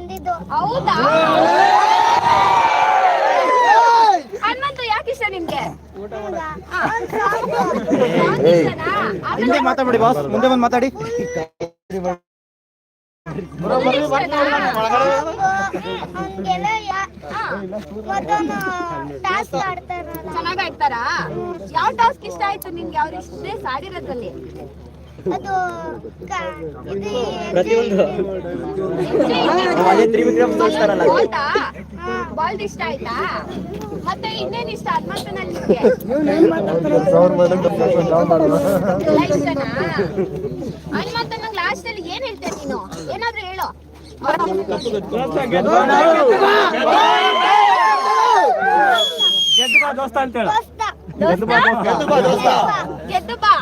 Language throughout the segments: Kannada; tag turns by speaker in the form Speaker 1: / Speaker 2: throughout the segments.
Speaker 1: ಬಂದಿದ್ದು.
Speaker 2: ಹೌದಾ? ಹನುಮಂತ ಯಾಕೆ ಇಷ್ಟ ನಿಮ್ಗೆ?
Speaker 3: ಹಿಂದೆ? ಮಾತಾಡಿ ಬಾಸ್ ಮುಂದೆ ಬಂದು ಮಾತಾಡಿ.
Speaker 2: ಚೆನ್ನಾಗ್ ಆಡ್ತಾರಾ? ಯಾವ ಟಾಸ್ಕ್ ಇಷ್ಟ ಆಯ್ತು ನಿಮ್ಗೆ? ಅವ್ರ ಇಷ್ಟೇ ಸಾಡಿರೋದ್ರಲ್ಲಿ
Speaker 1: ಅದು ಇದು
Speaker 3: ಅದೇ ತ್ರಿವಿಕ್ರಮ್ ತೋರಿಸ್ತಾರಲ್ಲ.
Speaker 2: ಬಾಲ್ಡ್ ಇಷ್ಟ ಆಯ್ತಾ? ಮತ್ತೆ ಇನ್ನೇನ್ ಇಷ್ಟ? ಎಲ್ಲ ಇಷ್ಟನಾ ಹನುಮಂತ ನಂಗೆ ಲಾಸ್ಟ್ ಅಲ್ಲಿ ಏನ್ ಹೇಳ್ತೀಯ ನೀನು? ಏನಾದ್ರೂ ಬಾ
Speaker 3: ದೋಸ್ತ ಅಂತ ಹೇಳ.
Speaker 1: ಬಾ
Speaker 2: ಗೆದ್ದು ಬಾ ದೋಸ್ತ, ಗೆದ್ದು ಬಾ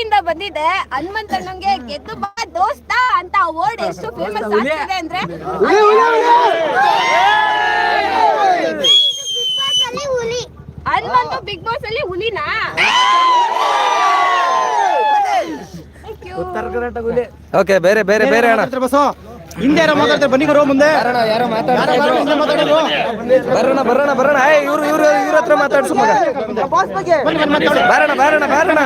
Speaker 2: ಹುಲಿಯಿಂದ ಬಂದಿದೆ. ಹನುಮಂತ ನಂಗೆ ಗೆದ್ದು ಬಾ ದೋಸ್ತ ಅಂತ ವರ್ಡ್ ಎಷ್ಟು ಫೇಮಸ್ ಆಗ್ತಿದೆ ಅಂದ್ರೆ ಹನುಮಂತ ಬಿಗ್ ಬಾಸ್ ಅಲ್ಲಿ ಹುಲಿನಾ?
Speaker 3: ಉತ್ತರ
Speaker 4: ಓಕೆ ಬೇರೆ ಬೇರೆ ಬೇರೆ ಅಣ್ಣ.
Speaker 3: ಹಿಂದೆ ಯಾರೋ ಮಾತಾಡ್ತಾರೆ ಬನ್ನಿ ಗುರು ಮುಂದೆ.
Speaker 4: ಯಾರೋ ಬರೋಣ ಬರೋಣ ಬರೋಣ ಏ ಇವ್ರು ಇವ್ರು ಇವ್ರ ಹತ್ರ ಮಾತಾಡ್ಸು ಮಗ. ಬಾರಣ ಬಾರಣ ಬಾರಣ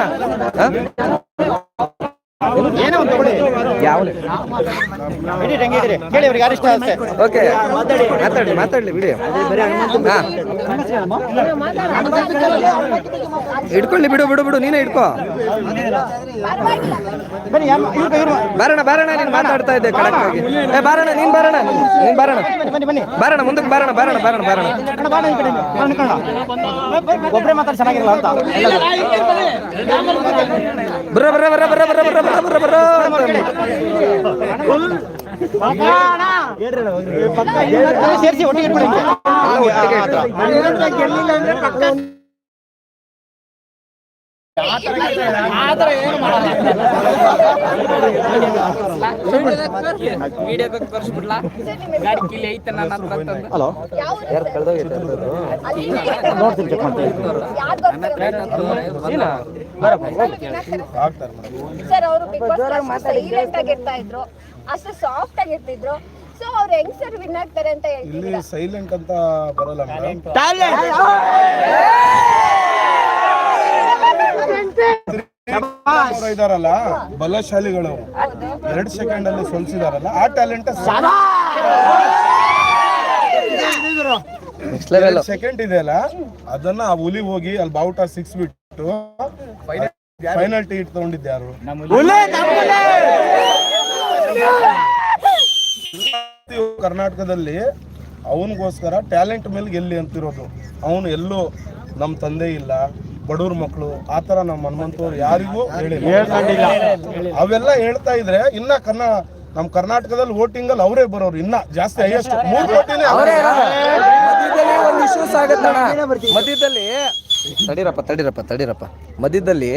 Speaker 3: ಏನೋ ಒಂದು ತಗೊಳ್ಳಿ.
Speaker 4: ಯಾವ
Speaker 3: ಬಿಡಿ ಕೇಳಿ ಅವ್ರಿಗೆ ಯಾರು ಇಷ್ಟ
Speaker 4: ಓಕೆ. ಮಾತಾಡಿ. ಮಾತಾಡ್ಲಿ ಬಿಡಿ. ಹಾ. ಹಿಡ್ಕೊಳ್ಳಿ ಬಿಡು ಬಿಡು ಬಿಡು. ನೀನೇ
Speaker 3: ಇವ್ರು
Speaker 4: ಬಾರಣ ಬಾರಣ ನೀನ್ ಮಾತಾಡ್ತಾ ಇದ್ದೆ ಕಡಕ್ ಆಗಿ ಏ ಬಾರಣ ನೀನ್ ಬಾರಣ ನೀನ್ ಬಾರಣ ಬಾರಣ ಮುಂದಕ್ಕೆ ಬಾರಣ ಬಾರಣ ಬಾರಣ ಬಾರಣ
Speaker 3: ಒಬ್ಬರೇ ಮಾತಾಡಿ ಚೆನ್ನಾಗಿರಲ್ಲ ಅಂತ.
Speaker 4: ಬರ ಬರ ಬರ ಬರ ಬರ ಬರ
Speaker 3: சேர்ச்சி
Speaker 2: ஒட்டி ಆತರ
Speaker 4: ಏನು
Speaker 2: ಸರ್ ಅವರು ಬಿಗ್ ಆಗಿರ್ತಾ ಇದ್ರು ಅಷ್ಟು ಸಾಫ್ಟ್ ಸೊ ಅವ್ರು ಹೆಂಗ್ ಸರ್ ವಿನ್ ಆಗ್ತಾರೆ ಅಂತ ಹೇಳ್ತಿದ್ರು ಇಲ್ಲಿ
Speaker 5: ಸೈಲೆಂಟ್ ಅಂತ ಬರಲ್ಲ ಇದಾರಲ್ಲ ಬಲಶಾಲಿಗಳು. ಎರಡ್ ಸೆಕೆಂಡ್ ಅಲ್ಲಿ ಸೋಲ್ಸಿದಾರಲ್ಲ ಆ ಟ್ಯಾಲೆಂಟ್
Speaker 4: ಸೆಕೆಂಡ್ ಇದೆ
Speaker 5: ಸೆಕೆಂಡ್ ಇದೆಯಲ್ಲ ಅದನ್ನ ಆ ಹುಲಿ ಹೋಗಿ ಅಲ್ಲಿ ಬಾವುಟ ಸಿಕ್ಸ್ ಬಿಟ್ಟು ಫೈನಲ್ ಟಿಕೆಟ್ ತಗೊಂಡಿದ್ದೆ ಯಾರು? ಕರ್ನಾಟಕದಲ್ಲಿ ಅವನಿಗೋಸ್ಕರ ಟ್ಯಾಲೆಂಟ್ ಮೇಲೆ ಗೆಲ್ಲಿ ಅಂತಿರೋದು. ಅವನು ಎಲ್ಲೂ ನಮ್ಮ ತಂದೆ ಇಲ್ಲ. ಬಡವ್ರ ಮಕ್ಕಳು ಆ ಥರ ನಮ್ಮ ಹನುಮಂತವ್ರು ಯಾರಿಗೂ ಹೇಳಿಲ್ಲ. ಅವೆಲ್ಲ ಹೇಳ್ತಾ ಇದ್ರೆ ಇನ್ನ ಕನ್ನ ನಮ್ಮ ಕರ್ನಾಟಕದಲ್ಲಿ ವೋಟಿಂಗ್ ಅಲ್ಲಿ ಅವರೇ ಬರೋರು ಇನ್ನ ಜಾಸ್ತಿ ಹೈಯೆಸ್ಟ್. ಮೂರು ಕೋಟಿನೇ
Speaker 4: ಮಧ್ಯದಲ್ಲಿ ತಡಿರಪ್ಪ ತಡಿರಪ್ಪ ತಡಿರಪ್ಪ. ಮಧ್ಯದಲ್ಲಿ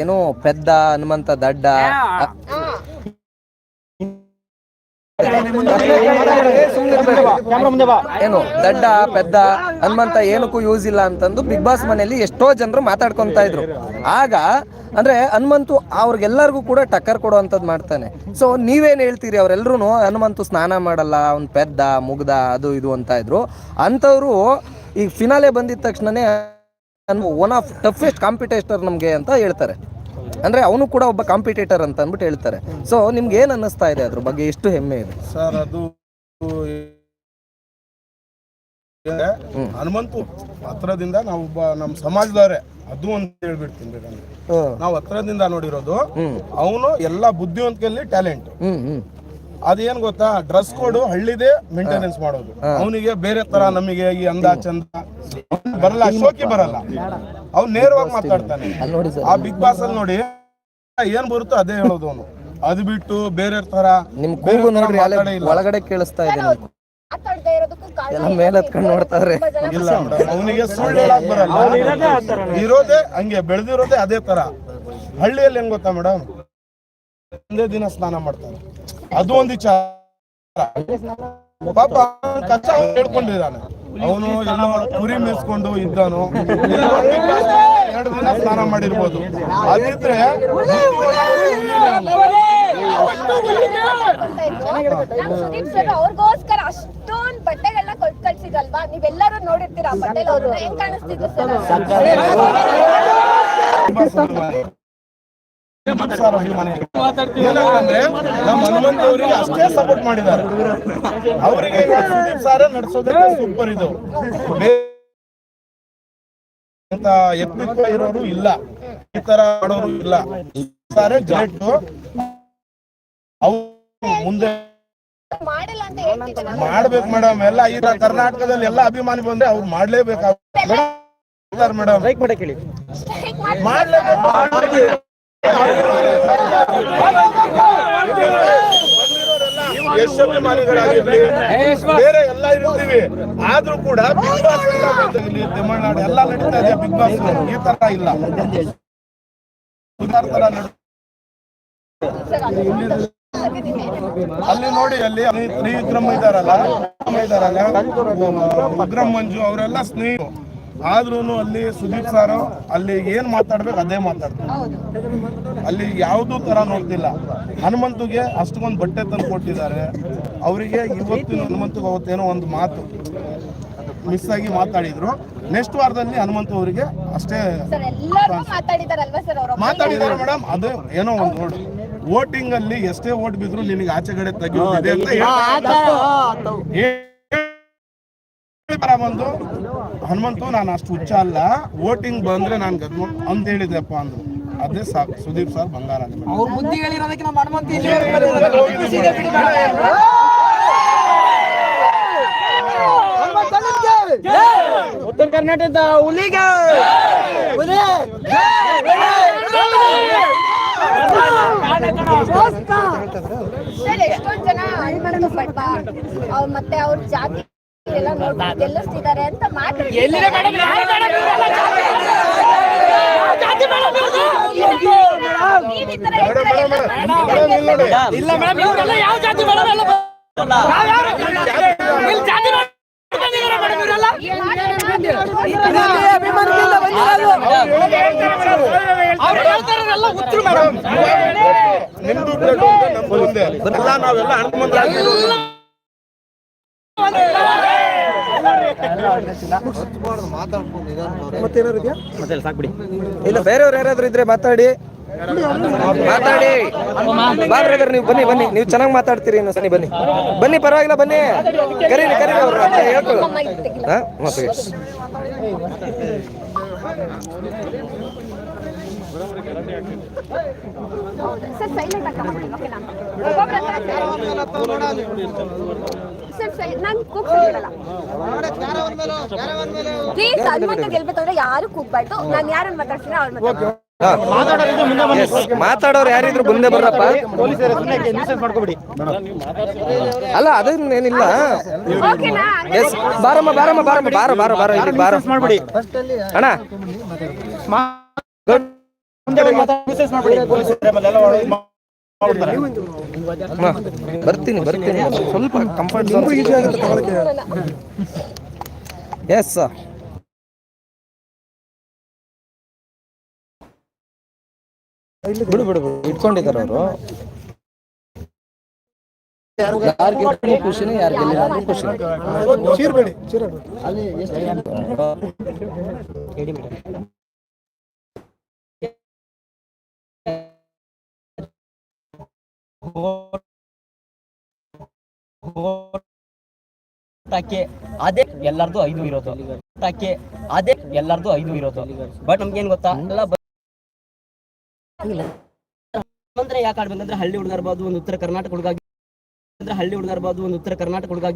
Speaker 4: ಏನು ಪೆದ್ದ ಹನುಮಂತ ದಡ್ಡ ಏನು ದಡ್ಡ ಪೆದ್ದ ಹನುಮಂತ ಏನಕ್ಕೂ ಯೂಸ್ ಇಲ್ಲ ಅಂತಂದು ಬಿಗ್ ಬಾಸ್ ಮನೆಯಲ್ಲಿ ಎಷ್ಟೋ ಜನರು ಮಾತಾಡ್ಕೊಂತ ಇದ್ರು. ಆಗ ಅಂದ್ರೆ ಹನುಮಂತು ಅವ್ರಿಗೆಲ್ಲರಿಗೂ ಕೂಡ ಟಕ್ಕರ್ ಕೊಡುವಂಥದ್ದು ಮಾಡ್ತಾನೆ. ಸೊ ನೀವೇನ್ ಹೇಳ್ತೀರಿ? ಅವರೆಲ್ಲರೂ ಹನುಮಂತು ಸ್ನಾನ ಮಾಡಲ್ಲ ಅವ್ನ್ ಪೆದ್ದ ಮುಗ್ದ ಅದು ಇದು ಅಂತ ಇದ್ರು. ಅಂಥವ್ರು ಈ ಫಿನಾಲೆ ಬಂದಿದ ತಕ್ಷಣನೇ ಒನ್ ಆಫ್ ಟಫೆಸ್ಟ್ ಕಾಂಪಿಟೇಟರ್ ನಮಗೆ ಅಂತ ಹೇಳ್ತಾರೆ. ಅಂದ್ರೆ ಅವನು ಕೂಡ ಒಬ್ಬ ಕಾಂಪಿಟೇಟರ್ ಅಂತ ಅಂದ್ಬಿಟ್ಟು ಹೇಳ್ತಾರೆ. ಸೊ ನಿಮ್ಗೆ ಏನ್ ಅನ್ನಿಸ್ತಾ ಇದೆ ಅದ್ರ ಬಗ್ಗೆ? ಎಷ್ಟು ಹೆಮ್ಮೆ ಇದೆ?
Speaker 5: ಸರ್ ಅದು ಹನುಮಂತು ಹತ್ರದಿಂದ ನಾವೊಬ್ಬ ನಮ್ಮ ಸಮಾಜದವರೇ ಅದು ಅಂತ ಹೇಳ್ಬಿಡ್ತೀನಿ ನಾವು ಹತ್ರದಿಂದ ನೋಡಿರೋದು ಅವನು ಎಲ್ಲಾ ಬುದ್ಧಿವಂತಿಕೆಯಲ್ಲಿ ಟ್ಯಾಲೆಂಟ್ ಅದೇನ್ ಗೊತ್ತಾ? ಡ್ರೆಸ್ ಕೋಡ್ ಹಳ್ಳಿದೆ ಮೇಂಟೆನೆನ್ಸ್ ಮಾಡೋದು. ಅವನಿಗೆ ಬೇರೆ ತರ ನಮಗೆ ಈ ಅಂದ ಚಂದ ಬರಲ್ಲ ಅಶೋಕಿ ಬರಲ್ಲ. ಅವ್ನು ನೇರವಾಗಿ ಮಾತಾಡ್ತಾನೆ. ಆ ಬಿಗ್ ಬಾಸ್ ಅಲ್ಲಿ ನೋಡಿ ಏನ್ ಬರುತ್ತೋ ಅದೇ ಹೇಳೋದು ಅವನು. ಅದು ಬಿಟ್ಟು ಬೇರೆ ತರ
Speaker 4: ನಿಮ್ ಕೂಗು ನೋಡ್ರಿ ಅಲ್ಲೇ ಒಳಗಡೆ ಕೇಳಿಸ್ತಾ ಇದೆ ನಿಮ್ಗೆ.
Speaker 2: ಮಾತಾಡ್ತಾ ಇರೋದಕ್ಕೂ ಕಾರಣ
Speaker 4: ಎಲ್ಲ ಮೇಲ್ ಹತ್ಕೊಂಡು ನೋಡ್ತಾವ್ರೆ.
Speaker 5: ಇಲ್ಲ ಮೇಡಮ್ ಅವನಿಗೆ ಸುಳ್ಳು ಹೇಳಕ್ ಬರಲ್ಲ. ಇರೋದೇ ಹಂಗೆ ಬೆಳೆದಿರೋದೇ ಅದೇ ತರ. ಹಳ್ಳಿಯಲ್ಲಿ ಹೆಂಗ್ ಗೊತ್ತಾ ಮೇಡಮ್? ಒಂದೇ ದಿನ ಸ್ನಾನ ಮಾಡ್ತಾರೆ. ಅದು ಒಂದು ವಿಚಾರ. ಪಾಪ ಕಚ್ಚಾ ಕಷ್ಟ ಅವ್ನ್ ಹೇಳ್ಕೊಂಡಿದ್ದಾನೆ. ಅವನು ಎಲ್ಲೋ ಕುರಿ ಮೇಸ್ಕೊಂಡು ಇದ್ದಾನು ಎರಡು ದಿನ ಸ್ನಾನ ಮಾಡಿರ್ಬೋದು ಅದಿದ್ರೆ
Speaker 2: ಅವ್ರಿಗೋಸ್ಕರ ಅಷ್ಟೊಂದ್ ಬಟ್ಟೆಗಳನ್ನ ಕೊಟ್ಟು ಕಳ್ಸಿದಲ್ವಾ ನೀವೆಲ್ಲರೂ ನೋಡಿರ್ತೀರಾ ಅವ್ರು ಹೆಂಗ್ ಕಾಣಿಸ್ತಿದ್ರು ಸರ್
Speaker 5: ಏನಂತಂದ್ರೆ ನಮ್ಮ ಹನುಮಂತ ಅವರಿಗೆ ಅಷ್ಟೇ ಸಪೋರ್ಟ್ ಮಾಡಿದ್ದಾರೆ. ಅವರಿಗೆ ಸಾರ ನಡೆಸೋದಕ್ಕೆ ಸೂಪರ್ ಇದು. ಅಂತ ಎತ್ನಿತ್ವ ಇರೋರು ಇಲ್ಲ. ಈ ತರ ಮಾಡೋರು ಇಲ್ಲ. ಸಾರೇ ಗ್ರೇಟ್ ಅವ್ರು ಮುಂದೆ ಮಾಡ್ಬೇಕು ಮೇಡಮ್ ಎಲ್ಲ ಈ ತರ ಕರ್ನಾಟಕದಲ್ಲಿ ಎಲ್ಲ ಅಭಿಮಾನಿ ಬಂದ್ರೆ ಅವ್ರು ಮಾಡ್ಲೇಬೇಕಾಗುತ್ತೆ. ಮೇಡಮ್ ಮಾಡ್ಲೇಬೇಕು. ಬೇರೆ ಎಲ್ಲ ಇರ್ತೀವಿ ಆದ್ರೂ ಕೂಡ ಬಿಗ್ ಬಾಸ್ ಬಂದಾಗಿರ್ಲಿ, ತಮಿಳ್ನಾಡು ಎಲ್ಲ ನಡೀತಾ ಇದೆ ಬಿಗ್ ಬಾಸ್ ಈ ತರ ಇಲ್ಲ. ಅಲ್ಲಿ ನೋಡಿ ಅಲ್ಲಿ ತ್ರಿವಿಕ್ರಮ್ ಇದಾರಲ್ಲ ಇದಾರಲ್ಲ ವಿಕ್ರಮ್ ಮಂಜು ಅವರೆಲ್ಲ ಸ್ನೇಹಿತರು. ಆದ್ರೂ ಅಲ್ಲಿ ಸುದೀಪ್ ಸರ್ ಅಲ್ಲಿ ಏನ್ ಮಾತಾಡ್ಬೇಕು ಅದೇ ಮಾತಾಡ್ತಾರೆ. ಅಲ್ಲಿ ಯಾವ್ದು ತರ ನೋಡ್ತಿಲ್ಲ. ಹನುಮಂತುಗೆ ಅಷ್ಟೊಂದು ಬಟ್ಟೆ ತಂದು ಕೊಟ್ಟಿದ್ದಾರೆ. ಅವರಿಗೆ ಇವತ್ತು ಹನುಮಂತಗೆ ಅವತ್ತೇನೋ ಒಂದು ಮಾತು ಮಿಸ್ ಆಗಿ ಮಾತಾಡಿದ್ರು. ನೆಕ್ಸ್ಟ್ ವಾರದಲ್ಲಿ ಹನುಮಂತು ಅವರಿಗೆ ಅಷ್ಟೇ
Speaker 2: ಸರ್ ಎಲ್ಲರೂ ಮಾತಾಡಿದಾರಲ್ವಾ ಸರ್ ಅವ್ರ?
Speaker 5: ಮಾತಾಡಿದ್ದಾರೆ ಮೇಡಮ್ ಅದು ಏನೋ ಒಂದು ನೋಡಿ ವೋಟಿಂಗ್ ಅಲ್ಲಿ ಎಷ್ಟೇ ಓಟ್ ಬಿದ್ರು ನಿನಗೆ ಆಚೆಗಡೆ ತೆಗೆಯೋದಿದೆ ಅಂತ ಹೇಳ್ತಾರೆ ಬಂದು ಹನುಮಂತು ನಾನು ಅಷ್ಟು ಹುಚ್ಚ ಅಲ್ಲ ವೋಟಿಂಗ್ ಬಂದ್ರೆ ನಾನು ಗದ್ಮ ಅಂತ ಹೇಳಿದೆಪ್ಪ ಅಂದ್ರು. ಅದೇ ಸಾಕು ಸುದೀಪ್ ಸರ್ ಬಂಗಾರ.
Speaker 3: ಅವ್ರ ಬುದ್ಧಿ ಹೇಳಿರೋದಕ್ಕೆ ನಮ್ಮ ಹನುಮಂತ ಉತ್ತರ ಕರ್ನಾಟಕದ ಹುಲಿಗ!
Speaker 2: ಎಷ್ಟೊಂದ್ ಜನ ಮತ್ತೆ ಅವ್ರ ಜಾತಿ ಗೆಲ್ಲಿಸ್ತಿದ್ದಾರೆ ಅಂತ
Speaker 5: ನಿಮ್ದು ನಮ್ದು ಒಂದೇ ಎಲ್ಲ ನಾವೆಲ್ಲ ಹನುಮಂತರಾಗಿರೋದು
Speaker 3: ಮತ್ತೆ ಸಾಕ್ಬಿಡಿ
Speaker 4: ಇಲ್ಲ ಬೇರೆಯವ್ರು ಯಾರಾದ್ರೂ ಇದ್ರೆ ಮಾತಾಡಿ. ಮಾತಾಡಿ. ಬಾ ನೀವು ಬನ್ನಿ ಬನ್ನಿ. ನೀವು ಚೆನ್ನಾಗಿ ಮಾತಾಡ್ತೀರಿ ಇನ್ನು ಸನಿ ಬನ್ನಿ. ಬನ್ನಿ ಪರವಾಗಿಲ್ಲ ಬನ್ನಿ. ಕರೀರಿ ಕರೀರಿ ಅವ್ರು ಅಂತ ಹೇಳ್ಕೊಳ್ಳು ಹಾ ಮತ್ತೆ
Speaker 2: ಸರ್ ಸೈಲೆಂಟ್ ನಾನು ಕೂಗ್ಸಿರಲ್ಲ ಪ್ಲೀಸ್ ಹನುಮಂತ ಗೆಲ್ಬೇಕಂದ್ರೆ ಯಾರು ಕೂಗ್ಬಾರ್ದು? ನಾನು ಯಾರನ್ನ ಮಾತಾಡ್ತೀನಿ ಅವ್ರ ಮಾತಾಡ್ತೀನಿ
Speaker 4: ಹಾ. Yes. ಮಾತಾಡೋರು ಯಾರಿದ್ರು ಮುಂದೆ ಬರ್ರಪ್ಪ ಅಲ್ಲ ಅದನ್ನೇನಿಲ್ಲ
Speaker 2: ಓಕೆನಾ
Speaker 4: ಎಸ್ ಬಾರಮ್ಮ ಬಾರಮ್ಮ ಬಾರಮ್ಮ ಬಾರ ಬಾರ ಬಾರ ಇಲ್ಲಿ ಬಾರ.
Speaker 3: ಮಾಡ್ಬಿಡಿ.
Speaker 4: ಅಣ್ಣ.
Speaker 3: ಮಾಡ್ಬಿಡಿ.
Speaker 4: ಬರ್ತೀನಿ ಬರ್ತೀನಿ. ಸ್ವಲ್ಪ ಕಂಫರ್ಟ್ ಎಸ್ ಬಿಡು ಬಿಡು ಬಿಡು. ಇಟ್ಕೊಂಡಿದ್ದಾರೆ ಅವರು. ಯಾರು ಗೆದ್ರೂ ಖುಷಿನೇ ಯಾರು ಗೆಲ್ಲಿಲ್ಲ ಖುಷಿ
Speaker 5: ಚೀರ್ಬೇಡಿ
Speaker 6: ಊಟಕ್ಕೆ ಅದೇ ಎಲ್ಲರದು ಐದು ಇರೋದು. ಊಟಕ್ಕೆ ಅದೇ ಎಲ್ಲರದು ಐದು ಇರೋದು. ಬಟ್ ನಮ್ಗೆ ಏನ್ ಗೊತ್ತಾ? ಎಲ್ಲ ಯಾಕೆ ಆಡ್ಬೇಕಂದ್ರೆ ಹಳ್ಳಿ ಹುಡುಗ ಇರ್ಬೋದು ಒಂದು ಉತ್ತರ ಕರ್ನಾಟಕ ಹುಡುಗ ಅಂದ್ರೆ ಹಳ್ಳಿ ಹುಡುಗ ಇರ್ಬೋದು ಒಂದು ಉತ್ತರ ಕರ್ನಾಟಕ ಹುಡುಗ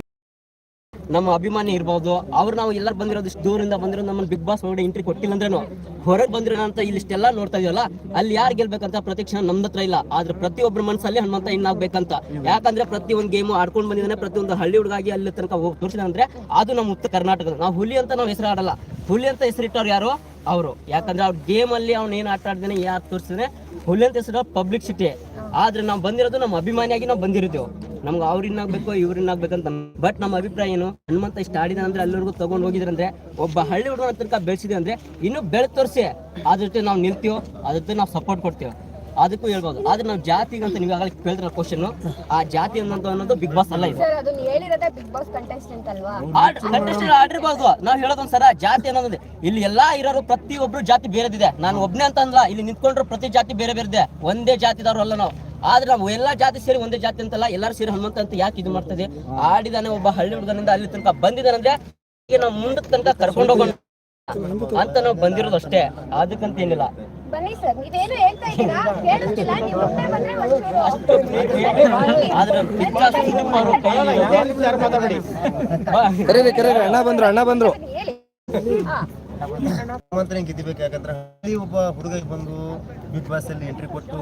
Speaker 6: ನಮ್ಮ ಅಭಿಮಾನಿ ಇರ್ಬೋದು, ಅವ್ರು ನಾವು ಎಲ್ಲರೂ ಬಂದಿರೋದು ದೂರಿಂದ ಬಂದಿರೋ ನಮ್ಮನ್ನು ಬಿಗ್ ಬಾಸ್ ನೋಡಿ ಎಂಟ್ರಿ ಕೊಟ್ಟಿಲ್ಲ ಅಂದ್ರೇನು? ಹೊರಗೆ ಬಂದಿರೋ ಅಂತ ಇಲ್ಲಿ ಇಷ್ಟೆಲ್ಲ ನೋಡ್ತಾ ಇದೀವಲ್ಲ ಅಲ್ಲಿ ಯಾರು ಗೆಲ್ಬೇಕಂತ ಪ್ರತಿಕ್ಷಣ ನಮ್ದು ಹತ್ರ ಇಲ್ಲ. ಆದ್ರೆ ಪ್ರತಿಯೊಬ್ಬರ ಮನಸ್ಸಲ್ಲಿ ಹನುಮಂತ ಇನ್ನಾಗ್ಬೇಕಂತ. ಯಾಕಂದ್ರೆ ಪ್ರತಿ ಒಂದು ಗೇಮು ಆಡ್ಕೊಂಡು ಬಂದಿದ್ದಾನೆ, ಪ್ರತಿಯೊಂದು ಹಳ್ಳಿ ಹುಡುಗಾಗಿ ಅಲ್ಲಿ ತನಕ ಹೋಗಿ ತೋರಿಸಿದ ಅಂದ್ರೆ ಅದು ನಮ್ಮ ಉತ್ತರ ಕರ್ನಾಟಕದ. ನಾವು ಹುಲಿ ಅಂತ ನಾವು ಹೆಸರು ಆಡಲ್ಲ ಹುಲಿ ಅಂತ ಹೆಸರಿಟ್ಟವ್ರು ಯಾರು? ಅವರು. ಯಾಕಂದ್ರೆ ಅವ್ರ ಗೇಮ್ ಅಲ್ಲಿ ಅವ್ನು ಏನು ಆಟ ಆಡ್ದೇನೆ, ಯಾರು ತೋರಿಸಿದ್ರೆ ಹುಲಿ ಅಂತ ಹೆಸರು ಪಬ್ಲಿಕ್ ಸಿಟಿ ಆದ್ರೆ ನಾವು ಬಂದಿರೋದು ನಮ್ಮ ಅಭಿಮಾನಿಯಾಗಿ ನಾವು ಬಂದಿರ್ತೇವೆ ನಮ್ಗೆ ಅವ್ರಿನ್ನಾಗ್ಬೇಕು ಆಗ್ಬೇಕು ಇವ್ರಿನ್ ಆಗ್ಬೇಕಂತ ಬಟ್ ನಮ್ಮ ಅಭಿಪ್ರಾಯ ಏನು? ಹನುಮಂತ ಇಷ್ಟ ಆಡಿದ ಅಂದ್ರೆ ಅಲ್ಲಿವರೆಗೂ ತಗೊಂಡ್ ಹೋಗಿದ್ರಂದ್ರೆ, ಒಬ್ಬ ಹಳ್ಳಿ ಹುಡುಗನ ತನಕ ಬೆಳೆಸಿದೆ ಅಂದ್ರೆ ಇನ್ನು ಬೆಳೆ ತೋರಿಸಿ. ಅದ್ರ ಜೊತೆ ನಾವು ನಿಲ್ತೀವೋ, ಅದ್ರ ಜೊತೆ ನಾವು ಸಪೋರ್ಟ್ ಕೊಡ್ತೀವಿ. ಅದಕ್ಕೂ ಹೇಳ್ಬೋದು. ಆದ್ರೆ ನಾವು ಜಾತಿಗೆ ಅಂತ ನೀವು ಆಗಲೇ ಕೇಳಿದ್ರ ಕ್ವಶನ್ ಆ ಜಾತಿ ಅನ್ನೋದು ಅನ್ನೋದು ಬಿಗ್ ಬಾಸ್ ಅಲ್ಲ ಇದು.
Speaker 2: ಸರ್ ಅದನ್ನ ಹೇಳಿರೋದೇ ಬಿಗ್ ಬಾಸ್ ಕಂಟೆಸ್ಟೆಂಟ್ ಅಲ್ವಾ?
Speaker 6: ಕಂಟೆಸ್ಟೆಂಟ್ ಆಡಿರ್ಬೋದು ನಾವ್ ಹೇಳೋದೊಂದ್ಸರ ಜಾತಿ ಅನ್ನೋದು ಇಲ್ಲಿ ಎಲ್ಲಾ ಇರೋರು ಪ್ರತಿಯೊಬ್ರು ಜಾತಿ ಬೇರೆದಿದೆ. ನಾನು ಒಬ್ನೇ ಅಂತ ಅನ್ಲ ಇಲ್ಲಿ ನಿಂತ್ಕೊಂಡ್ರು ಪ್ರತಿ ಜಾತಿ ಬೇರೆ ಬೇರೆ ಇದೆ ಒಂದೇ ಜಾತಿದವ್ರು ಅಲ್ಲ ನಾವು. ಆದ್ರೆ ನಾವು ಎಲ್ಲಾ ಜಾತಿ ಸೇರಿ ಒಂದೇ ಜಾತಿ ಅಂತಲ್ಲ ಎಲ್ಲರೂ ಸೇರಿ ಹನುಮಂತ ಅಂತ ಯಾಕೆ ಇದು ಮಾಡ್ತದೆ ಆಡಿದಾನೆ ಒಬ್ಬ ಹಳ್ಳಿ ಹುಡುಗನಿಂದ ಅಲ್ಲಿ ತನಕ ಬಂದಿದ್ದಾನಂದ್ರೆ ಈಗ ನಾವು ಮುಂದಕ್ಕೆ ತನಕ ಕರ್ಕೊಂಡು ಹೋಗೋಣ ಅಂತ ನಾವು ಬಂದಿರೋದು ಅಷ್ಟೇ. ಅದಕ್ಕಂತ ಏನಿಲ್ಲ
Speaker 2: ಬನ್ನಿ ಸರ್ ನೀವೇನು ಹೇಳ್ತಾ ಇದ್ದೀರಾ? ಕೇಳಿಸ್ತಿಲ್ಲ ನೀವು ಮುಂದೆ ಬಂದ್ರೆ ಒಂಚೂರು.
Speaker 4: ಕರೀರಿ ಕರೀರಿ ಅಣ್ಣ ಬಂದ್ರು ಅಣ್ಣ ಬಂದ್ರು.
Speaker 2: ಹೇಳಿ.
Speaker 7: ಹನುಮಂತನೇ ಗೆದ್ದಿಬೇಕು ಯಾಕಂದ್ರೆ ಅಲ್ಲಿ ಒಬ್ಬ ಹುಡುಗ ಬಂದು ಬಿಗ್ ಬಾಸ್ ಅಲ್ಲಿ ಎಂಟ್ರಿ ಕೊಟ್ಟು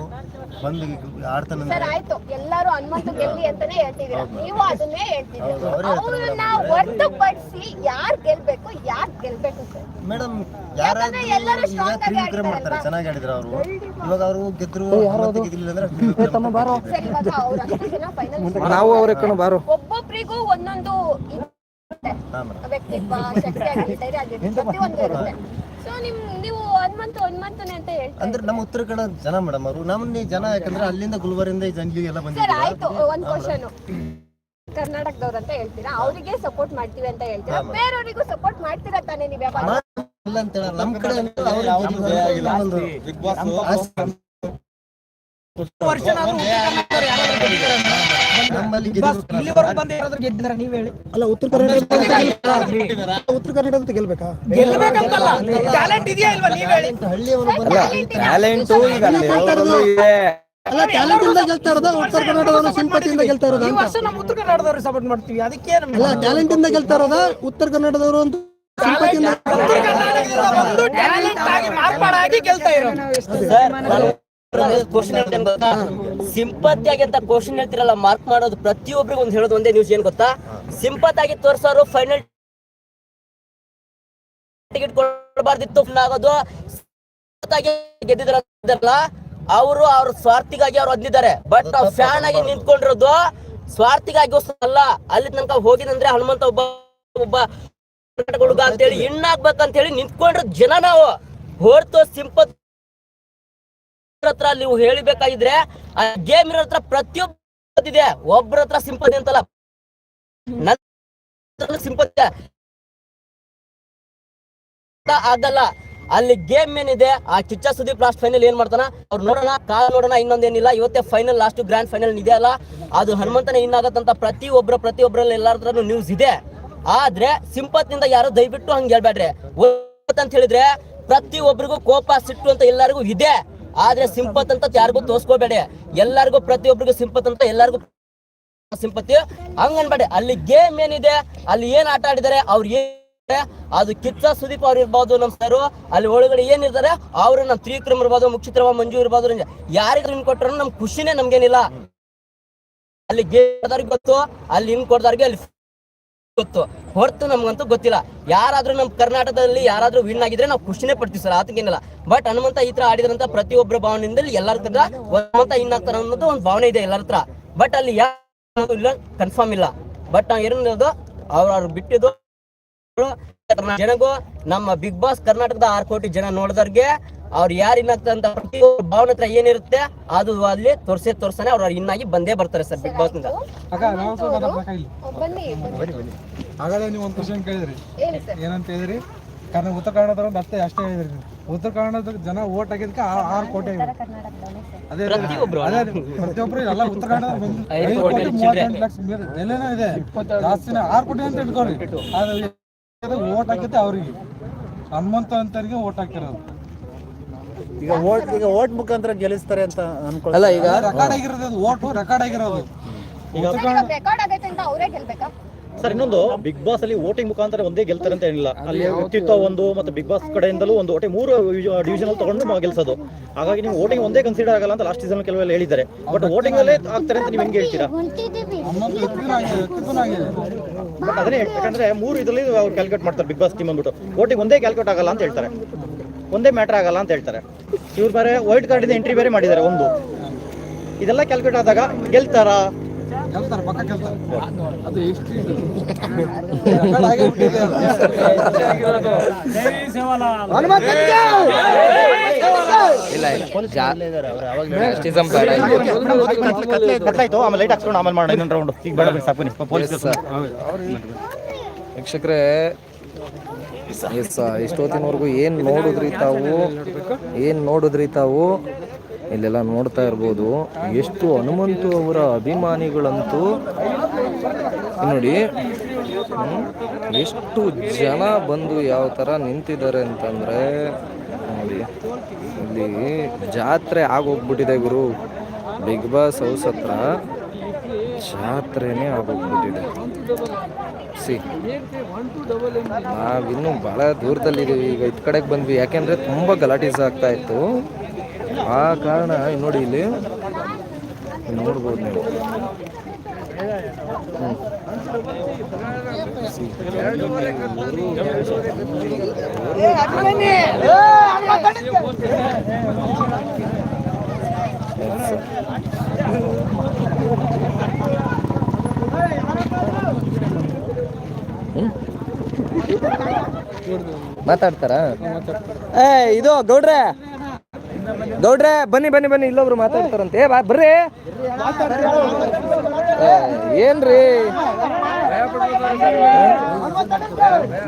Speaker 7: ಬಂದು ಆಡ್ತಾನೆ
Speaker 2: ಸರ್ ಆಯ್ತು. ಎಲ್ಲರೂ ಹನುಮಂತ ಗೆಲ್ಲಿ ಅಂತಾನೆ ಹೇಳ್ತಿದೀರ ನೀವು ಅದನ್ನೇ ಹೇಳ್ತಿದ್ದೀರ?
Speaker 7: ಹೌದು, ಅವ್ರೇ
Speaker 2: ಅವ್ರನ್ನ ಹೊರತುಪಡಿಸಿ ಯಾರ್ ಗೆಲ್ಬೇಕು ಯಾರ್ ಗೆಲ್ಬೇಕು ಸರ್?
Speaker 7: ಮೇಡಮ್
Speaker 2: ಯಾಕಂದ್ರೆ ಎಲ್ಲರೂ
Speaker 7: ಯಾರಾದ್ರೂ ಈಗ ತ್ರಿವಿಕ್ರಮ್ ಮಾಡ್ತಾರೆ. ಚೆನ್ನಾಗಿ ಆಡಿದ್ರು ಅವರು. ಇವಾಗ ಅವರು ಗೆದ್ರು ಹನುಮಂತ ಗೆದ್ದಿಲ್ಲ ಅಂದ್ರೆ ತ್ರಿವಿಕ್ರಮ್
Speaker 2: ಸರ್ ಇವಾಗ ಅವ್ರ ಅಷ್ಟು ಜನ ಫೈನಲ್
Speaker 4: ನಾವು ಅವ್ರ ಕಣ ಬಾರು.
Speaker 2: ಒಬ್ಬೊಬ್ರಿಗೂ ಒಂದೊಂದು ಶಕ್ತಿ ಪ್ರತಿಯೊಂದು ಇರುತ್ತೆ. ಸೊ ನಿಮ್ ನೀವು ಹನುಮಂತ ಹನುಮಂತನೇ ಅಂತ
Speaker 7: ಅಂದ್ರೆ ನಮ್ಮ ಉತ್ತರ ಕನ್ನಡ ಜನ ಮೇಡಮ್ ಅವರು. ನಮ್ಮ ಜನ ಯಾಕಂದ್ರೆ ಅಲ್ಲಿಂದ ಗುಲ್ಬರ್ಗಿಂದ ಈ ಎಲ್ಲ
Speaker 2: ಸರ್
Speaker 7: ಬಂದಿದ್ದಾರೆ
Speaker 2: ಆಯ್ತು ಒಂದ್ ಕ್ವಶನ್ ಕರ್ನಾಟಕದವ್ರು ಅಂತ ಹೇಳ್ತೀರಾ? ಅವರಿಗೆ ಸಪೋರ್ಟ್ ಮಾಡ್ತೀವಿ ಅಂತ ಹೇಳ್ತೀರಾ? ಬೇರೆಯವರಿಗೂ ಸಪೋರ್ಟ್ ಮಾಡ್ತೀರಾ ತಾನೇ ನೀವ್ ಯಾವಾಗ?
Speaker 7: ಇಲ್ಲ ಅಂತ ಹೇಳಲ್ಲ. ನಮ್ ಕಡೆ ಅಂದ್ರೆ ಅವ್ರು ಯಾವ್ದು ಒಂದು ನಮ್ಮಲ್ಲಿ ಹೇಳಿ.
Speaker 3: ಅಲ್ಲ ಉತ್ತರ ಕರ್ನಾಟಕ ಉತ್ತರ ಕರ್ನಾಟಕ ಗೆಲ್ಬೇಕಾ?
Speaker 7: ಹಳ್ಳಿಯವರು ಬಂದು
Speaker 4: ಟ್ಯಾಲೆಂಟು ಈಗ ಅಲ್ಲಿ ಎಲ್ಲರಲ್ಲೂ ಇದೆ.
Speaker 3: ಅಲ್ಲ ಟ್ಯಾಲೆಂಟ್ ಇಂದ ಗೆಲ್ತಾ ಇರೋದ? ಉತ್ತರ ಕರ್ನಾಟಕದವರು ಸಿಂಪತಿಯಿಂದ ಗೆಲ್ತಾ ಇರೋದ ಅಂತ.
Speaker 8: ನಮ್ಮ ಉತ್ತರ ಕನ್ನಡದವ್ರಿಗೆ ಸಪೋರ್ಟ್ ಮಾಡ್ತೀವಿ ಅದಕ್ಕೆ
Speaker 3: ಅಲ್ಲ ಟ್ಯಾಲೆಂಟ್ ಇಂದ ಗೆಲ್ತಾ ಇರೋದ? ಉತ್ತರ ಕನ್ನಡದವರು ಅಂತ ಸಿಂಪತಿಯಿಂದ
Speaker 8: ಒಂದು ಟ್ಯಾಲೆಂಟ್ ಆಗಿ ಮಾರ್ಪಾಡಾಗಿ ಗೆಲ್ತಾ ಇರೋದು
Speaker 6: ಕ್ವಶನ್ ಹೇಳ್ತೇನೆ ಗೊತ್ತಾ? ಸಿಂಪತಿ ಆಗಿ ಅಂತ ಕ್ವಶನ್ ಹೇಳ್ತಿರಲ್ಲ ಮಾರ್ಕ್ ಮಾಡೋದು ಪ್ರತಿಯೊಬ್ಬರಿಗೂ ಒಂದು ಹೇಳೋದು ಒಂದೇ ನ್ಯೂಸ್ ಏನ್ ಗೊತ್ತಾ? ಸಿಂಪತ್ ಆಗಿ ತೋರ್ಸೋರು ಫೈನಲ್ ಟಿಕೆಟ್ ಕೊಡಬಾರ್ದಿತ್ತು ಆಗೋದು. ಆಗಿ ಗೆದ್ದಿದ್ರಲ್ಲ ಅವರು ಅವ್ರ ಸ್ವಾರ್ಥಿಗಾಗಿ ಅವ್ರು ಅಂದಿದ್ದಾರೆ ಬಟ್ ನಾವು ಫ್ಯಾನ್ ಆಗಿ ನಿಂತ್ಕೊಂಡಿರೋದು ಸ್ವಾರ್ಥಿಗಾಗಿ ಅಲ್ಲ. ಅಲ್ಲಿ ತನಕ ಹೋಗಿದಂದ್ರೆ ಹನುಮಂತ ಒಬ್ಬ ಒಬ್ಬ ಹುಡುಗ ಅಂತೇಳಿ ಇನ್ನಾಗ್ಬೇಕಂತ ಹೇಳಿ ನಿಂತ್ಕೊಂಡ್ರ ಜನ ನಾವು. ಹೊರತು ಸಿಂಪತ್ ಹತ್ರ ನೀವು ಹೇಳಬೇಕಾಗಿದ್ರೆ, ಆ ಗೇಮ್ ಇರೋ ಹತ್ರ ಪ್ರತಿಯೊಬ್ಬ ಇದೆ. ಒಬ್ಬರ ಹತ್ರ ಸಿಂಪತಿ ಅಂತಲ್ಲ. ಸಿಂಪತಿ ಆಗಲ್ಲ ಅಲ್ಲಿ ಗೇಮ್ ಏನಿದೆ, ಆ ಕಿಚ್ಚ ಸುದೀಪ್ ಲಾಸ್ಟ್ ಫೈನಲ್ ಏನ್ ಮಾಡ್ತಾನ? ಅವ್ರು ನೋಡೋಣ, ಕಾಲ್ ನೋಡೋಣ, ಇನ್ನೊಂದೇನಿಲ್ಲ. ಇವತ್ತೇ ಫೈನಲ್ ಲಾಸ್ಟ್ ಗ್ರ್ಯಾಂಡ್ ಫೈನಲ್ ಇದೆ ಅಲ್ಲ. ಅದು ಹನುಮಂತನ ಇನ್ನಾಗತ್ತಂತ ಪ್ರತಿ ಒಬ್ಬರ ಪ್ರತಿ ಒಬ್ಬರಲ್ಲಿ ಎಲ್ಲಾರ ಹತ್ರನೂ ನ್ಯೂಸ್ ಇದೆ. ಆದ್ರೆ ಸಿಂಪತ್ನಿಂದ ಯಾರು ದಯವಿಟ್ಟು ಹಂಗೆ ಹೇಳ್ಬೇಡ್ರಿ ಅಂತ ಹೇಳಿದ್ರೆ ಪ್ರತಿ ಒಬ್ಬರಿಗೂ ಕೋಪ, ಸಿಟ್ಟು ಅಂತ ಎಲ್ಲರಿಗೂ ಇದೆ. ಆದ್ರೆ ಸಿಂಪತ್ ಅಂತ ಯಾರಿಗೂ ತೋರ್ಸ್ಕೋಬೇಡಿ. ಎಲ್ಲರಿಗೂ ಪ್ರತಿಯೊಬ್ಬರಿಗೂ ಸಿಂಪತ್ ಅಂತ ಎಲ್ಲರಿಗೂ ಸಿಂಪತಿ. ಹಂಗನ್ಬೇಡ, ಅಲ್ಲಿ ಗೇಮ್ ಏನಿದೆ, ಅಲ್ಲಿ ಏನ್ ಆಟ ಆಡಿದಾರೆ ಅವ್ರು ಏನ್ ಅದು ಕಿಚ್ಚ ಸುದೀಪ್ ಅವ್ರು ಇರ್ಬೋದು ನಮ್ ಸರ್ ಅಲ್ಲಿ ಒಳಗಡೆ ಏನಿರ್ತಾರೆ ಅವರು ನಮ್ ತ್ರಿಕ್ರಮ್ ಇರ್ಬೋದು ಮುಕ್ಷಿತ್ರವ ಮಂಜು ಇರ್ಬೋದು ಯಾರಿಗೂ ಇನ್ ಕೊಟ್ಟರು ನಮ್ ಖುಷಿನೇ ನಮ್ಗೇನಿಲ್ಲ. ಅಲ್ಲಿ ಗೇಮ್ ಗೊತ್ತು, ಅಲ್ಲಿ ಇನ್ ಕೊಡ್ದವ್ರಿಗೆ ಅಲ್ಲಿ ಗೊತ್ತು. ಹೊರತು ನಮ್ಗಂತೂ ಗೊತ್ತಿಲ್ಲ. ಯಾರಾದ್ರೂ ನಮ್ ಕರ್ನಾಟಕದಲ್ಲಿ ಯಾರಾದ್ರೂ ವಿನ್ ಆಗಿದ್ರೆ ನಾವು ಖುಷಿನೇ ಪಡ್ತೀವಿ ಸರ್ ಅದಕ್ಕೇನಿಲ್ಲ ಬಟ್ ಹನುಮಂತ ಈ ತರ ಆಡಿದ್ರಂತ ಪ್ರತಿಯೊಬ್ಬರ ಭಾವನೆಯಿಂದಲೂ ಎಲ್ಲರ ಹತ್ರ ಹನುಮಂತ ಇನ್ ಆಗ್ತಾರ ಅನ್ನೋದು ಒಂದು ಭಾವನೆ ಇದೆ ಎಲ್ಲರ ಬಟ್ ಅಲ್ಲಿ ಯಾರು ಇಲ್ಲ ಕನ್ಫರ್ಮ್ ಇಲ್ಲ. ಬಟ್ ನಾವು ಏನಿರೋದು ಅವ್ರ ಅವ್ರು ಬಿಟ್ಟಿದ್ದು ಜನಗೂ ನಮ್ಮ ಬಿಗ್ ಬಾಸ್ ಕರ್ನಾಟಕದ ಆರ್ ಕೋಟಿ ಜನ ನೋಡಿದವ್ರಿಗೆ ಅವ್ರು ಯಾರು ಇನ್ನಾಗ್ತಂತ ಭಾವನೆ ಹತ್ರ ಏನಿರುತ್ತೆ ಅದು ಅಲ್ಲಿ ತೋರ್ಸೇ ತೋರ್ಸನೆ ಅವ್ರು ಇನ್ನಾಗಿ ಬಂದೇ ಬರ್ತಾರೆ ಸರ್ ಬಿಗ್ ಬಾಸ್ನಿಂದ.
Speaker 2: ಬನ್ನಿ ಬನ್ನಿ.
Speaker 9: ಹಾಗಾದ್ರೆ ನೀವು ಒಂದು ಕ್ವಶನ್ ಕೇಳಿದ್ರಿ. ಏನಂತ ಹೇಳಿದ್ರಿ? ಕಾರಣ ಉತ್ತರ ಕನ್ನಡದವ್ರು ಮತ್ತೆ ಅಷ್ಟೇ ಹೇಳಿದ್ರಿ ನೀವು. ಉತ್ತರ ಕನ್ನಡದ ಜನ ಓಟ್ ಆಗಿದ್ಕೆ ಆ- ಆರು ಕೋಟಿ. ಅದೇ ರೀತಿ-
Speaker 6: ಪ್ರತಿಯೊಬ್ರು
Speaker 9: ಅದೇ ರೀತಿ ಪ್ರತಿಯೊಬ್ರು ಎಲ್ಲ ಉತ್ತರ ಕನ್ನಡ ಬಂದು
Speaker 6: ಐದು ಕೋಟಿ.
Speaker 9: ಮೂವತ್ತೆಂಟು ಲಕ್ಷ ಎಲ್ಲೇನೋ ಇದೆ. ಜಾಸ್ತಿನೇ ಆರು ಕೋಟಿ ಅಂತ ಇಟ್ಕೊಳ್ರಿ. ಆದ್ರೆ ಓಟ್ ಹಾಕಿದ್ದೆ ಅವ್ರಿಗೆ. ಹನುಮಂತ ಅಂತರಿಗೆ ಓಟ್ ಹಾಕಿರೋದು.
Speaker 3: ಈಗ ಓಟ್ ಈಗ ಓಟ್ ಮುಖಾಂತರ ಗೆಲ್ಲಿಸ್ತಾರೆ ಅಂತ
Speaker 4: ಅನ್ಕೊಳ್ಳಲ್ಲ ಈಗ
Speaker 9: ರೆಕಾರ್ಡ್ ಆಗಿರೋದು ವೋಟ್ ಓಟು ರೆಕಾರ್ಡ್ ಆಗಿರೋದು.
Speaker 2: ಈಗ ರೆಕಾರ್ಡ್ ಆಗೈತೆ ಅಂತ ಅವರೇ ಗೆಲ್ಬೇಕಾ?
Speaker 10: ಸರ್ ಇನ್ನೊಂದು ಬಿಗ್ ಬಾಸ್ ಅಲ್ಲಿ ವೋಟಿಂಗ್ ಮುಖಾಂತರ ಒಂದೇ ಗೆಲ್ತಾರೆ ಅಂತ ಏನಿಲ್ಲ. ಅಲ್ಲಿ ವ್ಯಕ್ತಿತ್ವ ಒಂದು ಮತ್ತೆ ಬಿಗ್ ಬಾಸ್ ಕಡೆಯಿಂದಲೂ ಒಂದು ಓಟಿಂಗ್ ಮೂರು ಡಿವಿಷನ್ ತಗೊಂಡು ನಾವು ಗೆಲ್ಸೋದು. ಹಾಗಾಗಿ ನೀವು ವೋಟಿಂಗ್ ಒಂದೇ ಕನ್ಸಿಡರ್ ಆಗಲ್ಲ ಅಂತ ಲಾಸ್ಟ್ ಸೀಸನ್ ಕೆಲವೆಲ್ಲ ಹೇಳಿದ್ದಾರೆ. ಬಟ್ ವೋಟಿಂಗ್ ಅಲ್ಲೇ ಆಗ್ತಾರೆ ಅಂತ ನೀವು ಹೆಂಗೆ ಹೇಳ್ತೀರಾ? ಬಟ್ ಅದನ್ನೇ ಯಾಕಂದ್ರೆ ಮೂರು ಇದರಲ್ಲಿ ಅವ್ರು ಕ್ಯಾಲ್ಕುಲೇಟ್ ಮಾಡ್ತಾರೆ ಬಿಗ್ ಬಾಸ್ ಟೀಮ್ ಅಂದ್ಬಿಟ್ಟು. ವೋಟಿಂಗ್ ಒಂದೇ ಕ್ಯಾಲ್ಕುಲೇಟ್ ಆಗಲ್ಲ ಅಂತ ಹೇಳ್ತಾರೆ. ಒಂದೇ ಮ್ಯಾಟರ್ ಆಗಲ್ಲ ಅಂತ ಹೇಳ್ತಾರೆ. ಇವ್ರು ಬೇರೆ ವೈಟ್ ಕಾರ್ಡ್ ಎಂಟ್ರಿ ಬೇರೆ ಮಾಡಿದ್ದಾರೆ ಒಂದು. ಇದೆಲ್ಲ ಕ್ಯಾಲ್ಕುಲೇಟ್ ಆದಾಗ ಗೆಲ್ತಾರಾ?
Speaker 9: ಗೆಲ್ತಾರೆ ಪಕ್ಕ ಗೆಲ್ತಾರೆ ಅದು ಎಷ್ಟು ಆಗೇ ಬಿಟ್ಟಿದೆ ಅದು.
Speaker 4: ಇಲ್ಲ ಜಾಸ್ತಿಸಮ್ ಬೇಡ
Speaker 10: ಕತ್ಲಾಯ್ತು ಆಮೇಲೆ ಲೈಟ್ ಹಾಕ್ಸ್ಕೊಂಡು ಆಮೇಲೆ ಮಾಡೋಣ ಇನ್ನೊಂದು ರೌಂಡ್ ಈಗ ಬೇಡ ಬಿಡಿ, ಸಾಕು ಬನ್ನಿ ಪೊಲೀಸ್
Speaker 4: Yes, sir. ವೀಕ್ಷಕರೇ ಎಸ್ ಇಷ್ಟೊತ್ತಿನವರೆಗೂ ಏನು ನೋಡಿದ್ರಿ ತಾವು ಏನು ನೋಡಿದ್ರಿ ತಾವು ಇಲ್ಲೆಲ್ಲ ನೋಡ್ತಾ ಇರ್ಬೋದು. ಎಷ್ಟು ಹನುಮಂತು ಅವರ ಅಭಿಮಾನಿಗಳಂತೂ ನೋಡಿ ಎಷ್ಟು ಜನ ಬಂದು ಯಾವ ಥರ ನಿಂತಿದ್ದಾರೆ ಅಂತಂದರೆ, ನೋಡಿ, ಇಲ್ಲಿ ಜಾತ್ರೆ ಆಗೋಗ್ಬಿಟ್ಟಿದೆ ಗುರು. ಬಿಗ್ ಬಾಸ್ ಹೌಸ್ ಹತ್ರ ಜಾತ್ರೆನೇ ಆಗೋಗ್ಬಿಟ್ಟಿದೆ. ಸಿ, ನಾವಿನ್ನೂ ಭಾಳ ದೂರದಲ್ಲಿದ್ದೀವಿ. ಈಗ ಇದ್ ಕಡೆಗೆ ಬಂದ್ವಿ. ಯಾಕೆಂದರೆ ತುಂಬ ಗಲಾಟೀಸ್ ಆಗ್ತಾ ಇತ್ತು. ಆ ಕಾರಣ ನೋಡಿ ಇಲ್ಲಿ. ನೋಡ್ಬೋದು ನೀವು? ಮಾತಾಡ್ತಾರಾ? ಏ ಇದು ಗೌಡ್ರೆ. ಗೌಡ್ರೆ, ಬನ್ನಿ ಬನ್ನಿ ಬನ್ನಿ, ಇಲ್ಲೊಬ್ರು ಮಾತಾಡ್ತಾರಂತೆ. ಬಾ, ಬರ್ರಿ. ಏನ್ರಿ?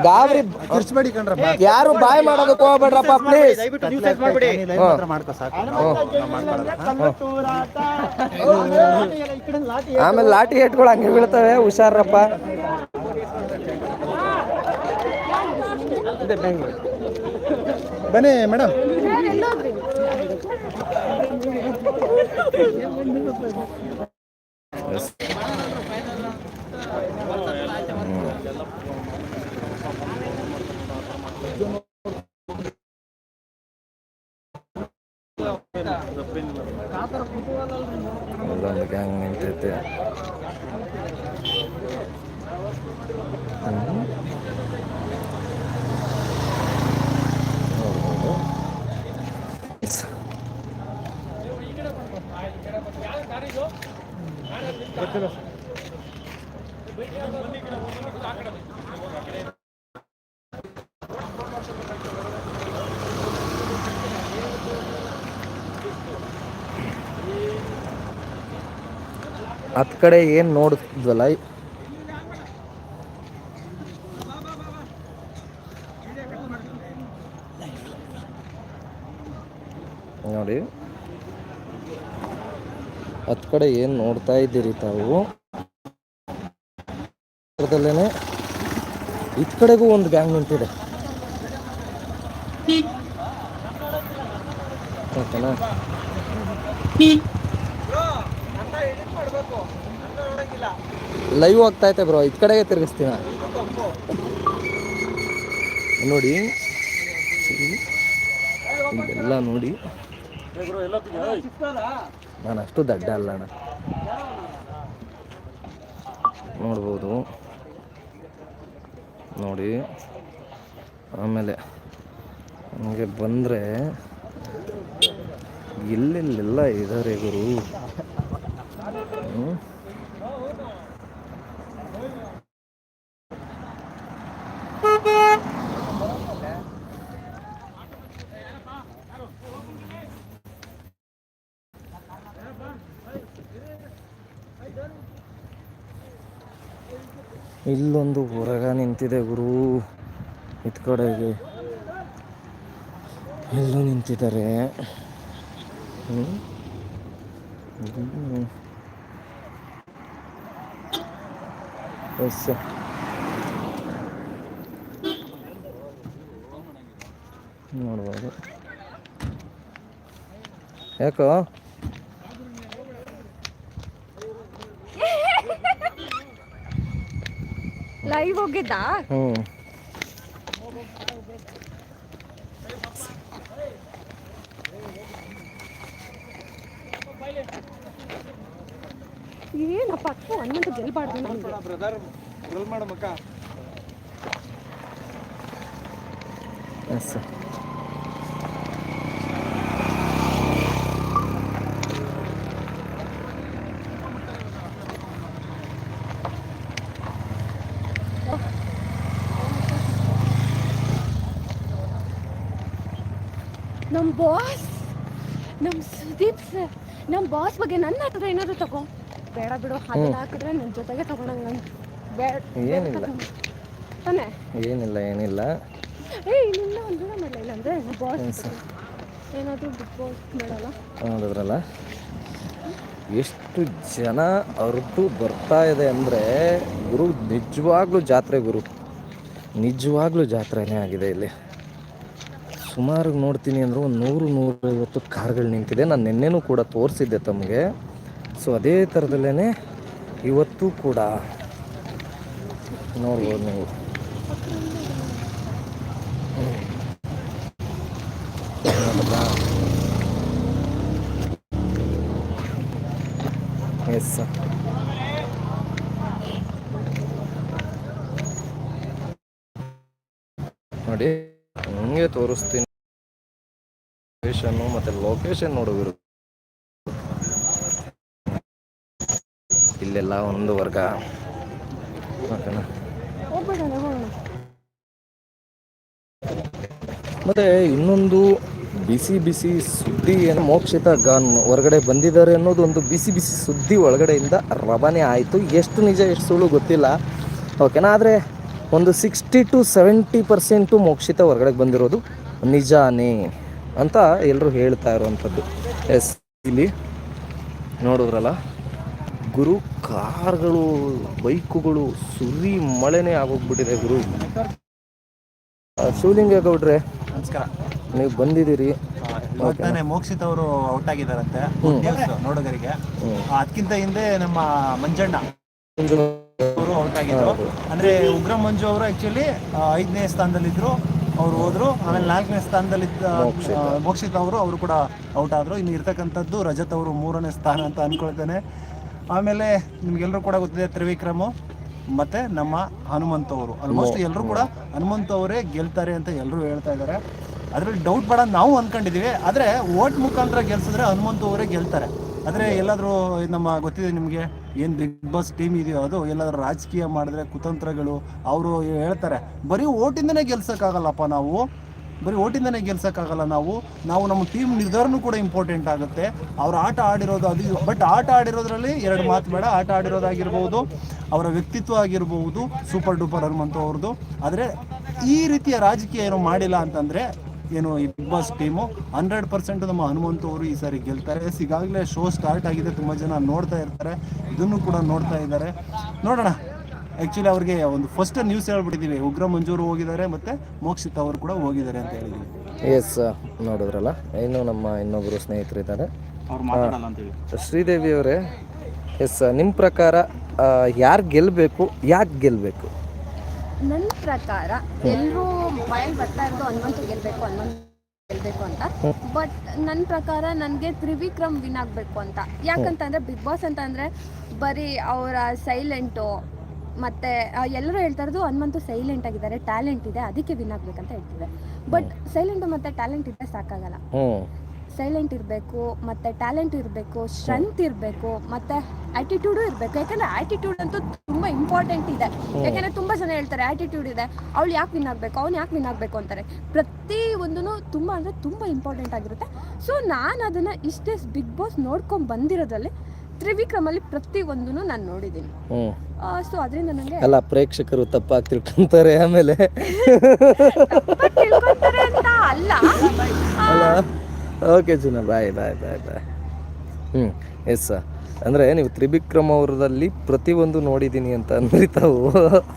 Speaker 4: ಗಾಬ್ರಿ ಯಾರು ಬಾಯ್ ಮಾಡೋದಕ್ಕೆ ಹೋಗ್ಬೇಡ್ರಪ್ಪ ಪ್ಲೀಸ್ ಆಮೇಲೆ ಲಾಟಿ ಇಟ್ಕೊಳ ಹಂಗೆ ಬೀಳ್ತವೆ ಹುಷಾರಪ್ಪ
Speaker 7: ಬನ್ನಿ, ಮೇಡಮ್.
Speaker 4: いや、もうみんなそう。ಹತ್ ಕಡೆ ಏನ್ ನೋಡಿದ್ವಲ್ಲ ನೋಡಿ ಹತ್ ಕಡೆ ಏನ್ ನೋಡ್ತಾ ಇದ್ದೀರಿ ತಾವು? ಅದರಲ್ಲೇನೆ ಇತ್ ಕಡೆಗೂ ಒಂದು ಗ್ಯಾಂಗ್ ನಿಂತಿದೆ. ಓಕೆನಾ? ಲೈವ್ ಆಗ್ತಾ ಐತೆ ಬ್ರೋ ಈ ಕಡೆಗೆ ತಿರುಗಿಸ್ತೀನ? ನೋಡಿ. ಎಲ್ಲ ನೋಡಿ. ನಾನು ಅಷ್ಟು ದಡ್ಡ ಅಲ್ಲ ನೋಡ್ಬೋದು. ನೋಡಿ. ಆಮೇಲೆ ನನಗೆ ಬಂದರೆ ಎಲ್ಲೆಲ್ಲೆಲ್ಲ ಇದ್ದಾರೆ ಗುರು. ಇಲ್ಲೊಂದು ಹೊರಗ ನಿಂತಿದೆ ಗುರು. ಇತ್ ಕಡೆಗೆ. ಎಲ್ಲೂ ನಿಂತಿದ್ದಾರೆ. ನೋಡ್ಬೋದು. ಯಾಕೋ?
Speaker 2: ಹೋಗಿದ್ದಾ?
Speaker 4: ಹ್ಞೂ
Speaker 2: ಏನಪ್ಪ ಅಕ್ಕ ಹನ್ನೊಂದು ಗೆಲ್ಬಾರ್ದು ನಮ್ಗೆ.
Speaker 9: ಬ್ರದರ್ ರೋಲ್
Speaker 2: ನಮ್ಮ ಬಾಸ್ ನಮ್ಮ ಸುದೀಪ್ ಸರ್ ನಮ್ಮ ಬಾಸ್ ಬಗ್ಗೆ ನನ್ನ ಹತ್ರ ಏನಾದರೂ ತಗೋ ಬೇಡ ಬಿಡು ಹಾಗೆಲ್ಲ ಹಾಕಿದ್ರೆ ನನ್ನ ಜೊತೆಗೆ ತಗೊಳಂಗ ಬೇಡ
Speaker 4: ಏನಿಲ್ಲ.
Speaker 2: ತಾನೆ?
Speaker 4: ಏನಿಲ್ಲ ಏನಿಲ್ಲ.
Speaker 2: ಏಯ್ ನಿನ್ನ ಒಂದು ಮಾಡಲ್ಲ ಇಲ್ಲ ಅಂದ್ರೆ ಬಾಸ್ ಏನಾದರೂ ಬಿಗ್ ಬಾಸ್ ಬೇಡಲ್ಲ
Speaker 4: ನೋಡಿದ್ರಲ್ಲ ಎಷ್ಟು ಜನ ಅರ್ದು ಬರ್ತಾ ಇದೆ ಅಂದರೆ ಗುರು ನಿಜವಾಗ್ಲೂ ಜಾತ್ರೆ ಗುರು. ನಿಜವಾಗ್ಲೂ ಜಾತ್ರೆನೇ ಆಗಿದೆ ಇಲ್ಲಿ. ಸುಮಾರು ನೋಡ್ತೀನಿ ಅಂದರೆ ಒಂದು ನೂರು, ನೂರೈವತ್ತು ಕಾರ್ಗಳು ನಿಂತಿದೆ. ನಾನು ನಿನ್ನೆನೂ ಕೂಡ ತೋರಿಸಿದ್ದೆ ತಮಗೆ. ಸೊ ಅದೇ ಥರದಲ್ಲೇ ಇವತ್ತು ಕೂಡ ನೋಡ್ಬೋದು ನೀವು. ಎಸ್ ನೋಡಿ. ಹಂಗೆ ತೋರಿಸ್ತೀನಿ. ಲೊಕೇಶನ್ನು ಮತ್ತು ಲೊಕೇಶನ್ ನೋಡುವಿರು ಇಲ್ಲೆಲ್ಲ ಒಂದು ವರ್ಗ. ಮತ್ತೆ ಇನ್ನೊಂದು ಬಿಸಿ ಬಿಸಿ ಸುದ್ದಿ ಏನು? ಮೋಕ್ಷಿತ ಗಾನ್ ಹೊರಗಡೆ ಬಂದಿದ್ದಾರೆ ಅನ್ನೋದು ಒಂದು ಬಿಸಿ ಬಿಸಿ ಸುದ್ದಿ ಒಳಗಡೆಯಿಂದ ರವಾನೆ ಆಯಿತು. ಎಷ್ಟು ನಿಜ, ಎಷ್ಟು ಸುಳ್ಳು ಗೊತ್ತಿಲ್ಲ. ಓಕೆನಾ? ಆದರೆ ಒಂದು sixty to seventy percent Mokshitha ಹೊರಗಡೆ ಬಂದಿರೋದು. ನಿಜಾನೇ ಅಂತ ಎಲ್ಲರೂ ಹೇಳ್ತಾ ಇರುವಂಥದ್ದು. ಎಸ್ ಇಲ್ಲಿ ನೋಡಿದ್ರಲ್ಲ ಗುರು ಕಾರ್ಗಳು ಬೈಕುಗಳು ಸುರಿ ಮಳೆನೇ ಆಗೋಗ್ಬಿಟ್ಟಿದೆ ಗುರು. ಶಿವಲಿಂಗ ಗೌಡ್ರೆ
Speaker 3: ನಮಸ್ಕಾರ.
Speaker 4: ನೀವು ಬಂದಿದ್ದೀರಿ.
Speaker 3: ತಾನೇ ಮೋಕ್ಷಿತ್ ಅವರು ಔಟ್ ಆಗಿದ್ದಾರಂತೆ ನೋಡೋದರಿಗೆ ನೋಡುಗರಿಗೆ ಅದಕ್ಕಿಂತ ಹಿಂದೆ ನಮ್ಮ ಮಂಜಣ್ಣ. ಆಗಿದ್ರು ಅಂದ್ರೆ ಉಗ್ರ ಮಂಜು ಅವರು ಆಕ್ಚುಲಿ ಐದನೇ ಸ್ಥಾನದಲ್ಲಿದ್ರು. ಅವರು ಹೋದ್ರು. ಆಮೇಲೆ ನಾಲ್ಕನೇ ಸ್ಥಾನದಲ್ಲಿದ್ದ ಮೋಕ್ಷಿತ್. ಅವರು ಅವರು ಕೂಡ ಔಟ್ ಆದ್ರು. ಇನ್ನು ಇರ್ತಕ್ಕಂಥದ್ದು ರಜತ್ ಅವರು ಮೂರನೇ ಸ್ಥಾನ ಅಂತ ಅನ್ಕೊಳ್ತೇನೆ. ಆಮೇಲೆ ನಿಮ್ಗೆಲ್ಲರೂ ಕೂಡ ಗೊತ್ತಿದೆ ತ್ರಿವಿಕ್ರಮು ಮತ್ತೆ ನಮ್ಮ ಹನುಮಂತ ಅವರು. ಆಲ್ಮೋಸ್ಟ್ ಎಲ್ಲರೂ ಕೂಡ ಹನುಮಂತ ಅವರೇ ಗೆಲ್ತಾರೆ ಅಂತ ಎಲ್ಲರೂ ಹೇಳ್ತಾ ಇದ್ದಾರೆ ಅದರಲ್ಲಿ ಡೌಟ್ ಬೇಡ ನಾವು ಅನ್ಕೊಂಡಿದೀವಿ. ಆದ್ರೆ ಓಟ್ ಮುಖಾಂತರ ಗೆಲ್ಸಿದ್ರೆ ಹನುಮಂತ ಅವರೇ ಗೆಲ್ತಾರೆ. ಆದ್ರೆ ಎಲ್ಲಾದರೂ ನಮ್ಮ ಗೊತ್ತಿದೆ ನಿಮಗೆ, ಏನು ಬಿಗ್ ಬಾಸ್ ಟೀಮ್ ಇದೆಯೋ ಅದು, ಎಲ್ಲಾದರೂ ರಾಜಕೀಯ ಮಾಡಿದ್ರೆ ಕುತಂತ್ರಗಳು, ಅವರು ಹೇಳ್ತಾರೆ, ಬರೀ ಓಟಿಂದನೇ ಗೆಲ್ಸೋಕ್ಕಾಗಲ್ಲಪ್ಪ ನಾವು. ಬರೀ ಓಟಿಂದನೇ ಗೆಲ್ಸೋಕ್ಕಾಗಲ್ಲ ನಾವು. ನಾವು ನಮ್ಮ ಟೀಮ್ ನಿರ್ಧಾರನೂ ಕೂಡ ಇಂಪಾರ್ಟೆಂಟ್ ಆಗುತ್ತೆ. ಅವ್ರ ಆಟ ಆಡಿರೋದು ಅದು ಬಟ್ ಆಟ ಆಡಿರೋದ್ರಲ್ಲಿ ಎರಡು ಮಾತು ಬೇಡ. ಆಟ ಆಡಿರೋದಾಗಿರ್ಬೋದು, ಅವರ ವ್ಯಕ್ತಿತ್ವ ಆಗಿರ್ಬೋದು ಸೂಪರ್ ಡೂಪರ್ ಹನುಮಂತ ಅವ್ರದ್ದು. ಆದರೆ ಈ ರೀತಿಯ ರಾಜಕೀಯ ಏನೋ ಮಾಡಿಲ್ಲ ಅಂತಂದ್ರೆ ಏನು ಈ big boss team hundred percent ನಮ್ಮ ಹನುಮಂತ ಅವರು ಈ ಸಾರಿ ಗೆಲ್ತಾರೆ. ಎಸ್ ಈಗಾಗಲೇ ಶೋ ಸ್ಟಾರ್ಟ್ ಆಗಿದೆ ತುಂಬ ಜನ ನೋಡ್ತಾ ಇರ್ತಾರೆ. ಇದನ್ನು ಕೂಡ ನೋಡ್ತಾ ಇದ್ದಾರೆ. ನೋಡೋಣ. ಆ್ಯಕ್ಚುಲಿ ಅವ್ರಿಗೆ ಒಂದು ಫಸ್ಟ್ ನ್ಯೂಸ್ ಹೇಳ್ಬಿಟ್ಟಿದ್ದೀವಿ ಉಗ್ರ ಮಂಜೂರು ಹೋಗಿದ್ದಾರೆ ಮತ್ತೆ ಮೋಕ್ಷಿತ್ ಅವರು ಕೂಡ ಹೋಗಿದ್ದಾರೆ ಅಂತ ಹೇಳಿದ್ವಿ.
Speaker 4: ಎಸ್ ನೋಡಿದ್ರಲ್ಲ? ಇನ್ನು ನಮ್ಮ ಇನ್ನೊಬ್ಬರು ಸ್ನೇಹಿತರಿದ್ದಾರೆ. ಶ್ರೀದೇವಿ ಅವರೇ. ಎಸ್ ನಿಮ್ಮ ಪ್ರಕಾರ ಯಾರು ಗೆಲ್ಲಬೇಕು ಯಾಕೆ ಗೆಲ್ಲಬೇಕು
Speaker 2: ನನ್ನ ಪ್ರಕಾರ ಎಲ್ಲರೂ ಮೊಬೈಲ್ ಬರ್ತಾ ಇರೋದು ಹನುಮಂತು ಗೆಲ್ಬೇಕು, ಹನುಮಂತ ಗೆಲ್ಬೇಕು ಅಂತ. ಬಟ್ ನನ್ನ ಪ್ರಕಾರ ನನಗೆ ತ್ರಿವಿಕ್ರಮ್ ವಿನ್ ಆಗಬೇಕು ಅಂತ. ಯಾಕಂತಂದ್ರೆ ಬಿಗ್ ಬಾಸ್ ಅಂತಂದ್ರೆ ಬರೀ ಅವರ ಸೈಲೆಂಟು ಮತ್ತೆ ಎಲ್ಲರೂ ಹೇಳ್ತಾ ಇರೋದು ಹನುಮಂತು ಸೈಲೆಂಟ್ ಆಗಿದ್ದಾರೆ ಟ್ಯಾಲೆಂಟ್ ಇದೆ, ಅದಕ್ಕೆ ವಿನ್ ಆಗ್ಬೇಕಂತ ಹೇಳ್ತಿದ್ದಾರೆ. ಬಟ್ ಸೈಲೆಂಟ್ ಮತ್ತೆ ಟ್ಯಾಲೆಂಟ್ ಇದ್ರೆ ಸಾಕಾಗಲ್ಲ. ಸೈಲೆಂಟ್ ಇರಬೇಕು, ಮತ್ತೆ ಟ್ಯಾಲೆಂಟ್ ಇರಬೇಕು ಸ್ಟ್ರೆಂತ್ ಇರಬೇಕು, ಮತ್ತೆ ಆಟಿಟ್ಯೂಡು ಇರಬೇಕು. ಯಾಕಂದ್ರೆ ಆಟಿಟ್ಯೂಡ್ ಅಂತೂ ತುಂಬಾ ಇಂಪಾರ್ಟೆಂಟ್ ಇದೆ. ಯಾಕಂದ್ರೆ ತುಂಬಾ ಜನ ಹೇಳ್ತಾರೆ ಆಟಿಟ್ಯೂಡ್ ಇದೆ. ಅವಳು ಯಾಕೆ ವಿನ್ ಆಗಬೇಕು? ಅವ್ನು ಯಾಕೆ ವಿನ್ ಆಗಬೇಕು ಅಂತಾರೆ. ಪ್ರತಿ ಒಂದೂ ತುಂಬಾ ಅಂದ್ರೆ ತುಂಬಾ ಇಂಪಾರ್ಟೆಂಟ್ ಆಗಿರುತ್ತೆ. ಸೊ ನಾನು ಅದನ್ನ ಇಷ್ಟೇ ಬಿಗ್ ಬಾಸ್ ನೋಡ್ಕೊಂಡ್ ಬಂದಿರೋದ್ರಲ್ಲಿ ತ್ರಿವಿಕ್ರಮಲ್ಲಿ ಪ್ರತಿ ಒಂದೂ ನಾನು ನೋಡಿದ್ದೀನಿ. ಸೊ ಅದರಿಂದ ನನಗೆ
Speaker 4: ಅಲ್ಲ ಪ್ರೇಕ್ಷಕರು ತಪ್ಪಾಗಿ ತಿಳ್ಕೊಂತಾರೆ ಆಮೇಲೆ.
Speaker 2: ತಿಳ್ಕೊಂತಾರೆ ಅಂತ ಅಲ್ಲ.
Speaker 4: ಅಲ್ಲ. ಓಕೆ ಜುನ ಬಾಯ್ ಬಾಯ್ ಬಾಯ್ ಬಾಯ್ ಹ್ಞೂ ಎಸ್ ಅಂದರೆ ನೀವು ತ್ರಿವಿಕ್ರಮ್ ಅವರದಲ್ಲಿ ಪ್ರತಿಯೊಂದು ನೋಡಿದೀನಿ ಅಂತ ಅಂದ್ರೆ ತಾವು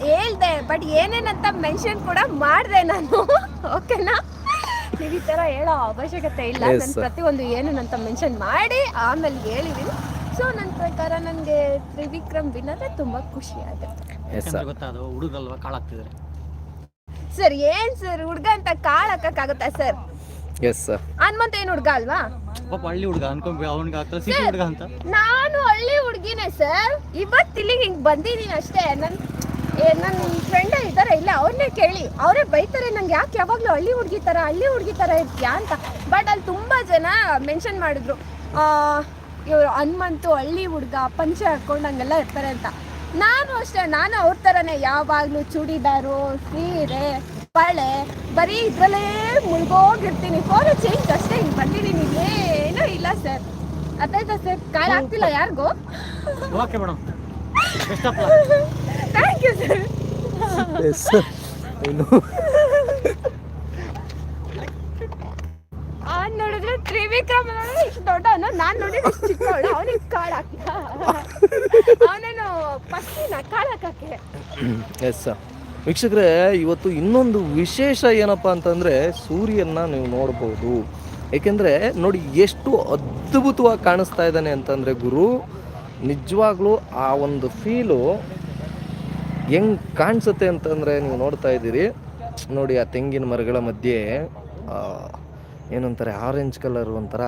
Speaker 2: ಹೇಳ್ದೆ ಬಟ್ ಏನೇನಂತ ಮೆನ್ಷನ್ ಕೂಡ ಮಾಡಿದೆ ನಾನು. ಓಕೆನಾ ನೀವು ಈ ಥರ ಹೇಳೋ ಅವಶ್ಯಕತೆ ಇಲ್ಲ.
Speaker 4: Yes,
Speaker 2: ನಾನು
Speaker 4: sir.
Speaker 2: ಪ್ರತಿಯೊಂದು ಏನೇನಂತ ಮೆನ್ಷನ್ ಮಾಡಿ ಆಮೇಲೆ ಹೇಳಿದೀನಿ. ಸೊ ನನ್ನ ಪ್ರಕಾರ ನನಗೆ ತ್ರಿವಿಕ್ರಮ್ ವಿನ್ನರೆ ತುಂಬಾ ಖುಷಿ ಆಗುತ್ತೆ.
Speaker 4: ಎಸ್ ಸರ್
Speaker 6: ಗೊತ್ತಾ ಅದು ಹುಡುಗಲ್ವಾ ಕಾಳಾಗ್ತಿದ್ರೆ
Speaker 2: ಸರ್ ಏನ್ ಸರ್ ಹುಡ್ಗ ಅಂತ ಕಾಳ್ ಹಾಕಕ್ಕಾಗುತ್ತಾ ಸರ್
Speaker 4: ಎಸ್ ಸರ್
Speaker 2: ಹನುಮಂತ ಏನು ಹುಡ್ಗ ಅಲ್ವಾ?
Speaker 6: ಪಾಪ ಹಳ್ಳಿ ಹುಡುಗ ಅನ್ಕೊಂಡ್ ಅವ್ನಿಗೆ ಸಿಟಿ ಹುಡುಗ ಅಂತ.
Speaker 2: ನಾನು ಹಳ್ಳಿ ಹುಡ್ಗಿನೇ ಸರ್ ಇವತ್ತು ಇಲ್ಲಿಗೆ ಹಿಂಗೆ ಬಂದಿದ್ದೀನಿ ಅಷ್ಟೇ. ನನ್ ಏ, ನನ್ ಫ್ರೆಂಡ್ ಇದ್ದಾರೆ ಇಲ್ಲ ಅವ್ರನ್ನೇ ಕೇಳಿ. ಅವರೇ ಬೈತಾರೆ ನಂಗೆ ಯಾಕೆ ಯಾವಾಗ್ಲೂ ಹಳ್ಳಿ ಹುಡ್ಗಿ ತರ ಹಳ್ಳಿ ಹುಡ್ಗಿ ತರ ಇರ್ತೀಯಾ ಅಂತ. ಬಟ್ ಅಲ್ಲಿ ತುಂಬಾ ಜನ ಮೆನ್ಷನ್ ಮಾಡಿದ್ರು. ಇವರು ಹನುಮಂತು ಹಳ್ಳಿ ಹುಡ್ಗ ಪಂಚೆ ಹಾಕೊಂಡು ಹಂಗೆಲ್ಲ ಇರ್ತಾರೆ ಅಂತ. ನಾನು ಅಷ್ಟೇ ನಾನು ಅವ್ರ ತರನೇ ಯಾವಾಗ್ಲೂ ಚೂಡಿದಾರು ಸೀರೆ ಬಾಳೆ ಬರೀ ಇದ್ರಲ್ಲೇ ಮುಳುಗೋಗಿರ್ತೀನಿ. ಫೋನ್ ಚೇಂಜ್ ಅಷ್ಟೇ ಹಿಂಗ್ ಬಂದಿದ್ದೀನಿ. ಏನೂ ಇಲ್ಲ ಸರ್. ಅದಾಯ್ತಾ ಸರ್? ಕಾಲ್ ಆಗ್ತಿಲ್ಲ ಯಾರಿಗೂ?
Speaker 10: Okay madam
Speaker 2: thank you sir
Speaker 4: yes
Speaker 2: ನೋಡಿದ್ರೆ ತ್ರಿವಿಕ್ರಮ್ ನೋಡಿದ್ರೆ ಇಷ್ಟು ದೊಡ್ಡವನು ನಾನ್ ನೋಡಿದ್ರೆ ಇಷ್ಟು ಚಿಕ್ಕವಳು. ಅವನಿಗೆ ಕಾಳು ಹಾಕ್ತ. ಅವನೇನು ಪಸ್ತಿನ ಕಾಳು ಹಾಕಕ್ಕೆ?
Speaker 4: ಎಸ್ ವೀಕ್ಷಕರೇ, ಇವತ್ತು ಇನ್ನೊಂದು ವಿಶೇಷ ಏನಪ್ಪ ಅಂತಂದರೆ ಸೂರ್ಯನ ನೀವು ನೋಡ್ಬೋದು. ಏಕೆಂದರೆ ನೋಡಿ ಎಷ್ಟು ಅದ್ಭುತವಾಗಿ ಕಾಣಿಸ್ತಾ ಇದ್ದಾನೆ ಅಂತಂದರೆ ಗುರು, ನಿಜವಾಗ್ಲೂ ಆ ಒಂದು ಫೀಲು ಹೆಂಗ್ ಕಾಣಿಸುತ್ತೆ ಅಂತಂದರೆ ನೀವು ನೋಡ್ತಾ ಇದ್ದೀರಿ. ನೋಡಿ ಆ ತೆಂಗಿನ ಮರಗಳ ಮಧ್ಯೆ ಏನಂತಾರೆ ಆರೆಂಜ್ ಕಲರ್ ಒಂಥರ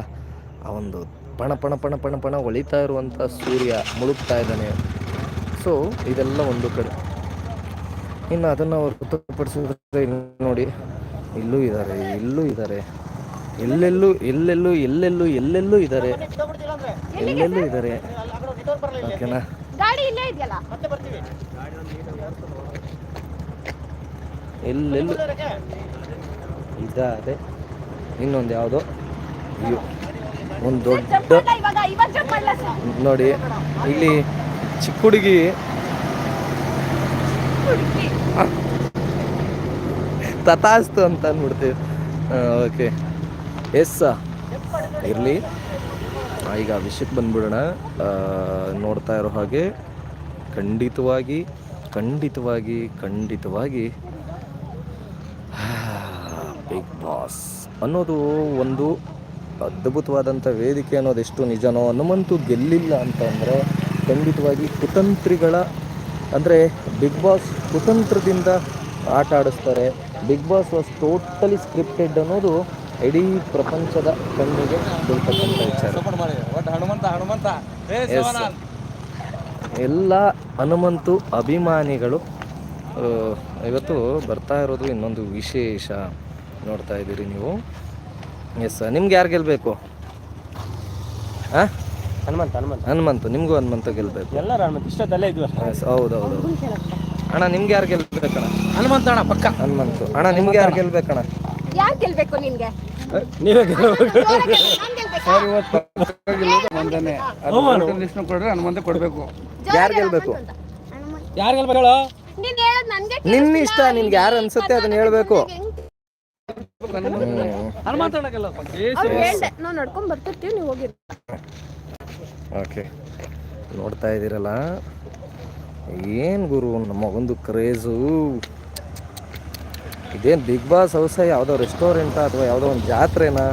Speaker 4: ಆ ಒಂದು ಪಣ ಪಣ ಪಣ ಪಣ ಪಣ ಹೊಳಿತಾ ಇರುವಂಥ ಸೂರ್ಯ ಮುಳುಗ್ತಾ ಇದ್ದಾನೆ. ಸೊ ಇದೆಲ್ಲ ಒಂದು ಕಡೆ. ಇನ್ನು ಅದನ್ನು ಅವ್ರು ಗೊತ್ತಪಡಿಸಿದ್ರೆ ಇಲ್ಲಿ ನೋಡಿ ಇಲ್ಲೂ ಇದ್ದಾರೆ ಇಲ್ಲೂ ಇದ್ದಾರೆ. ಎಲ್ಲೆಲ್ಲೂ ಎಲ್ಲೆಲ್ಲೂ ಎಲ್ಲೆಲ್ಲೂ ಎಲ್ಲೆಲ್ಲೂ ಇದ್ದಾರೆ. ಎಲ್ಲೆಲ್ಲೂ ಇದ್ದಾರೆ. ಓಕೆನಾ? ಎಲ್ಲೆಲ್ಲೂ ಇದ್ದಾರೆ. ಇನ್ನೊಂದು ಯಾವುದೋ? ಅಯ್ಯೋ ಒಂದು ದೊಡ್ಡ ನೋಡಿ ಇಲ್ಲಿ ಚಿಕ್ಕ ಹುಡುಗಿ ತಥಾಸ್ತು ಅಂತ ಅಂದ್ಬಿಡ್ತೀವಿ. ಓಕೆ ಎಸ್ ಇರಲಿ. ಈಗ ವಿಷಯಕ್ಕೆ ಬಂದ್ಬಿಡೋಣ. ನೋಡ್ತಾ ಇರೋ ಹಾಗೆ ಖಂಡಿತವಾಗಿ ಖಂಡಿತವಾಗಿ ಖಂಡಿತವಾಗಿ ಬಿಗ್ ಬಾಸ್ ಅನ್ನೋದು ಒಂದು ಅದ್ಭುತವಾದಂಥ ವೇದಿಕೆ ಅನ್ನೋದು ಎಷ್ಟು ನಿಜನೋ ಹನುಮಂತು ಗೆಲ್ಲಿಲ್ಲ ಅಂತಂದರೆ ಖಂಡಿತವಾಗಿ ಕುತಂತ್ರಿಗಳ ಅಂದರೆ ಬಿಗ್ ಬಾಸ್ ಕುತಂತ್ರದಿಂದ ಆಟ ಆಡಿಸ್ತಾರೆ. Big boss was totally scripted ಅನ್ನೋದು ಇಡೀ ಪ್ರಪಂಚದ ಕಣ್ಣಿಗೆ ಬೀಳ್ತಕ್ಕಂಥ ವಿಚಾರ. ಎಲ್ಲ ಹನುಮಂತು ಅಭಿಮಾನಿಗಳು ಇವತ್ತು ಬರ್ತಾ ಇರೋದು ಇನ್ನೊಂದು ವಿಶೇಷ ನೋಡ್ತಾ ಇದ್ದೀರಿ ನೀವು. ಎಸ್ ನಿಮ್ಗೆ ಯಾರು ಗೆಲ್ಲಬೇಕು ಹಾಂ
Speaker 6: ಹನುಮಂತ ಹನುಮಂತ.
Speaker 4: ಹನುಮಂತು ನಿಮಗೂ ಹನುಮಂತ ಗೆಲ್ಲಬೇಕು
Speaker 6: ಎಲ್ಲರೂ ಹನುಮಂತ ಇಷ್ಟದಲ್ಲೇ ಇದ್ವಿ
Speaker 4: ಹೌದು ಹೌದು ಅಣ್ಣ ನಿಮ್ಗೆ ಯಾರು ಗೆಲ್ಬೇಕಣ್ಣ?
Speaker 9: ಹನುಮಂತ ಅಣ್ಣ ಪಕ್ಕ.
Speaker 4: ಹನುಮಂತು. ಅಣ್ಣ ನಿಮ್ಗೆ ಯಾರು ಗೆಲ್ಬೇಕಣ್ಣ?
Speaker 2: ಯಾರು ಗೆಲ್ಬೇಕು ನಿನ್ಗೆ?
Speaker 6: ನೀವೇ
Speaker 9: ಸರ್ ಇವತ್ತು ಒಂದನೇ ಲಿಸ್ಟ್ ಕೊಡ್ರೆ ಹನುಮಂತ ಕೊಡಬೇಕು.
Speaker 4: ಯಾರು ಗೆಲ್ಬೇಕು?
Speaker 9: ಯಾರು ಗೆಲ್ಬೇಕು ಹೇಳು?
Speaker 2: ನೀನ್
Speaker 4: ನಿನ್ನ ಇಷ್ಟ ನಿನ್ಗೆ ಯಾರು ಅನ್ಸುತ್ತೆ ಅದನ್ನ ಹೇಳ್ಬೇಕು.
Speaker 9: ಹನುಮಂತ ಅಣ್ಣ
Speaker 2: ನಾವು ನಡ್ಕೊಂಡ್ ಬರ್ತಿರ್ತೀವಿ ನೀವು ಹೋಗಿ
Speaker 4: ಓಕೆ. ನೋಡ್ತಾ ಇದ್ದೀರಲ್ಲ? ಏನು ಗುರು, ನಮ್ಮ ಒಂದು ಕ್ರೇಜು ಇದೇನು ಬಿಗ್ ಬಾಸ್ ಹೌಸ ಯಾವುದೋ ರೆಸ್ಟೋರೆಂಟಾ ಅಥವಾ ಯಾವುದೋ ಒಂದು ಜಾತ್ರೆನಾ?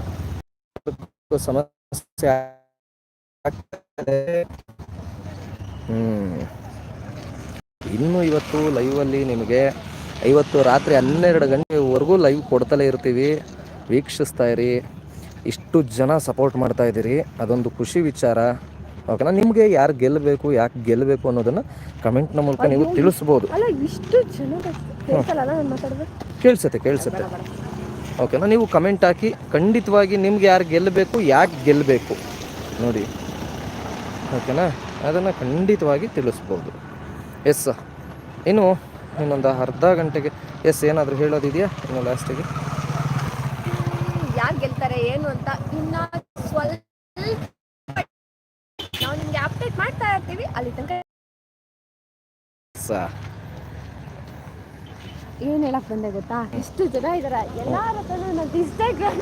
Speaker 4: ಸಮಸ್ಯೆ ಹ್ಞೂ ಇನ್ನು ಇವತ್ತು ಲೈವಲ್ಲಿ ನಿಮಗೆ ಇವತ್ತು ರಾತ್ರಿ ಹನ್ನೆರಡು ಗಂಟೆವರೆಗೂ ಲೈವ್ ಕೊಡ್ತಲೇ ಇರ್ತೀವಿ. ವೀಕ್ಷಿಸ್ತಾ ಇರಿ. ಇಷ್ಟು ಜನ ಸಪೋರ್ಟ್ ಮಾಡ್ತಾ ಇದ್ದೀರಿ. ಅದೊಂದು ಖುಷಿ ವಿಚಾರ. ಓಕೆನಾ? ನಿಮಗೆ ಯಾರು ಗೆಲ್ಲಬೇಕು ಯಾಕೆ ಗೆಲ್ಲಬೇಕು ಅನ್ನೋದನ್ನು ಕಮೆಂಟ್ನ ಮೂಲಕ ನೀವು ತಿಳಿಸ್ಬೋದು.
Speaker 2: ಇಷ್ಟು
Speaker 4: ಕೇಳಿಸುತ್ತೆ ಕೇಳಿಸುತ್ತೆ. ಓಕೆನಾ? ನೀವು ಕಮೆಂಟ್ ಹಾಕಿ ಖಂಡಿತವಾಗಿ ನಿಮ್ಗೆ ಯಾರು ಗೆಲ್ಲಬೇಕು ಯಾಕೆ ಗೆಲ್ಲಬೇಕು ನೋಡಿ. ಓಕೆನಾ? ಅದನ್ನು ಖಂಡಿತವಾಗಿ ತಿಳಿಸ್ಬೋದು. ಎಸ್ ಇನ್ನು ಇನ್ನೊಂದು ಅರ್ಧ ಗಂಟೆಗೆ ಎಸ್ ಏನಾದರೂ ಹೇಳೋದಿದೆಯಾ? ಇನ್ನು ಲಾಸ್ಟಿಗೆ
Speaker 2: ಯಾರು ಗೆಲ್ತಾರೆ ಏನು ಅಂತ ಇನ್ನ ಸ್ವಲ್ಪ ಮಾಡ್ತಾ ಇರ್ತೀವಿ ಅಲ್ಲಿ ತನಕ ಏನ್ ಹೇಳಕ್ ಬಂದೆ ಗೊತ್ತಾ? ಎಷ್ಟು ಜನ ಇದಾರ? ಎಲ್ಲಾರ ಹತ್ರನೂ ನನ್ನ ಇನ್ಸ್ಟಾಗ್ರಾಮ್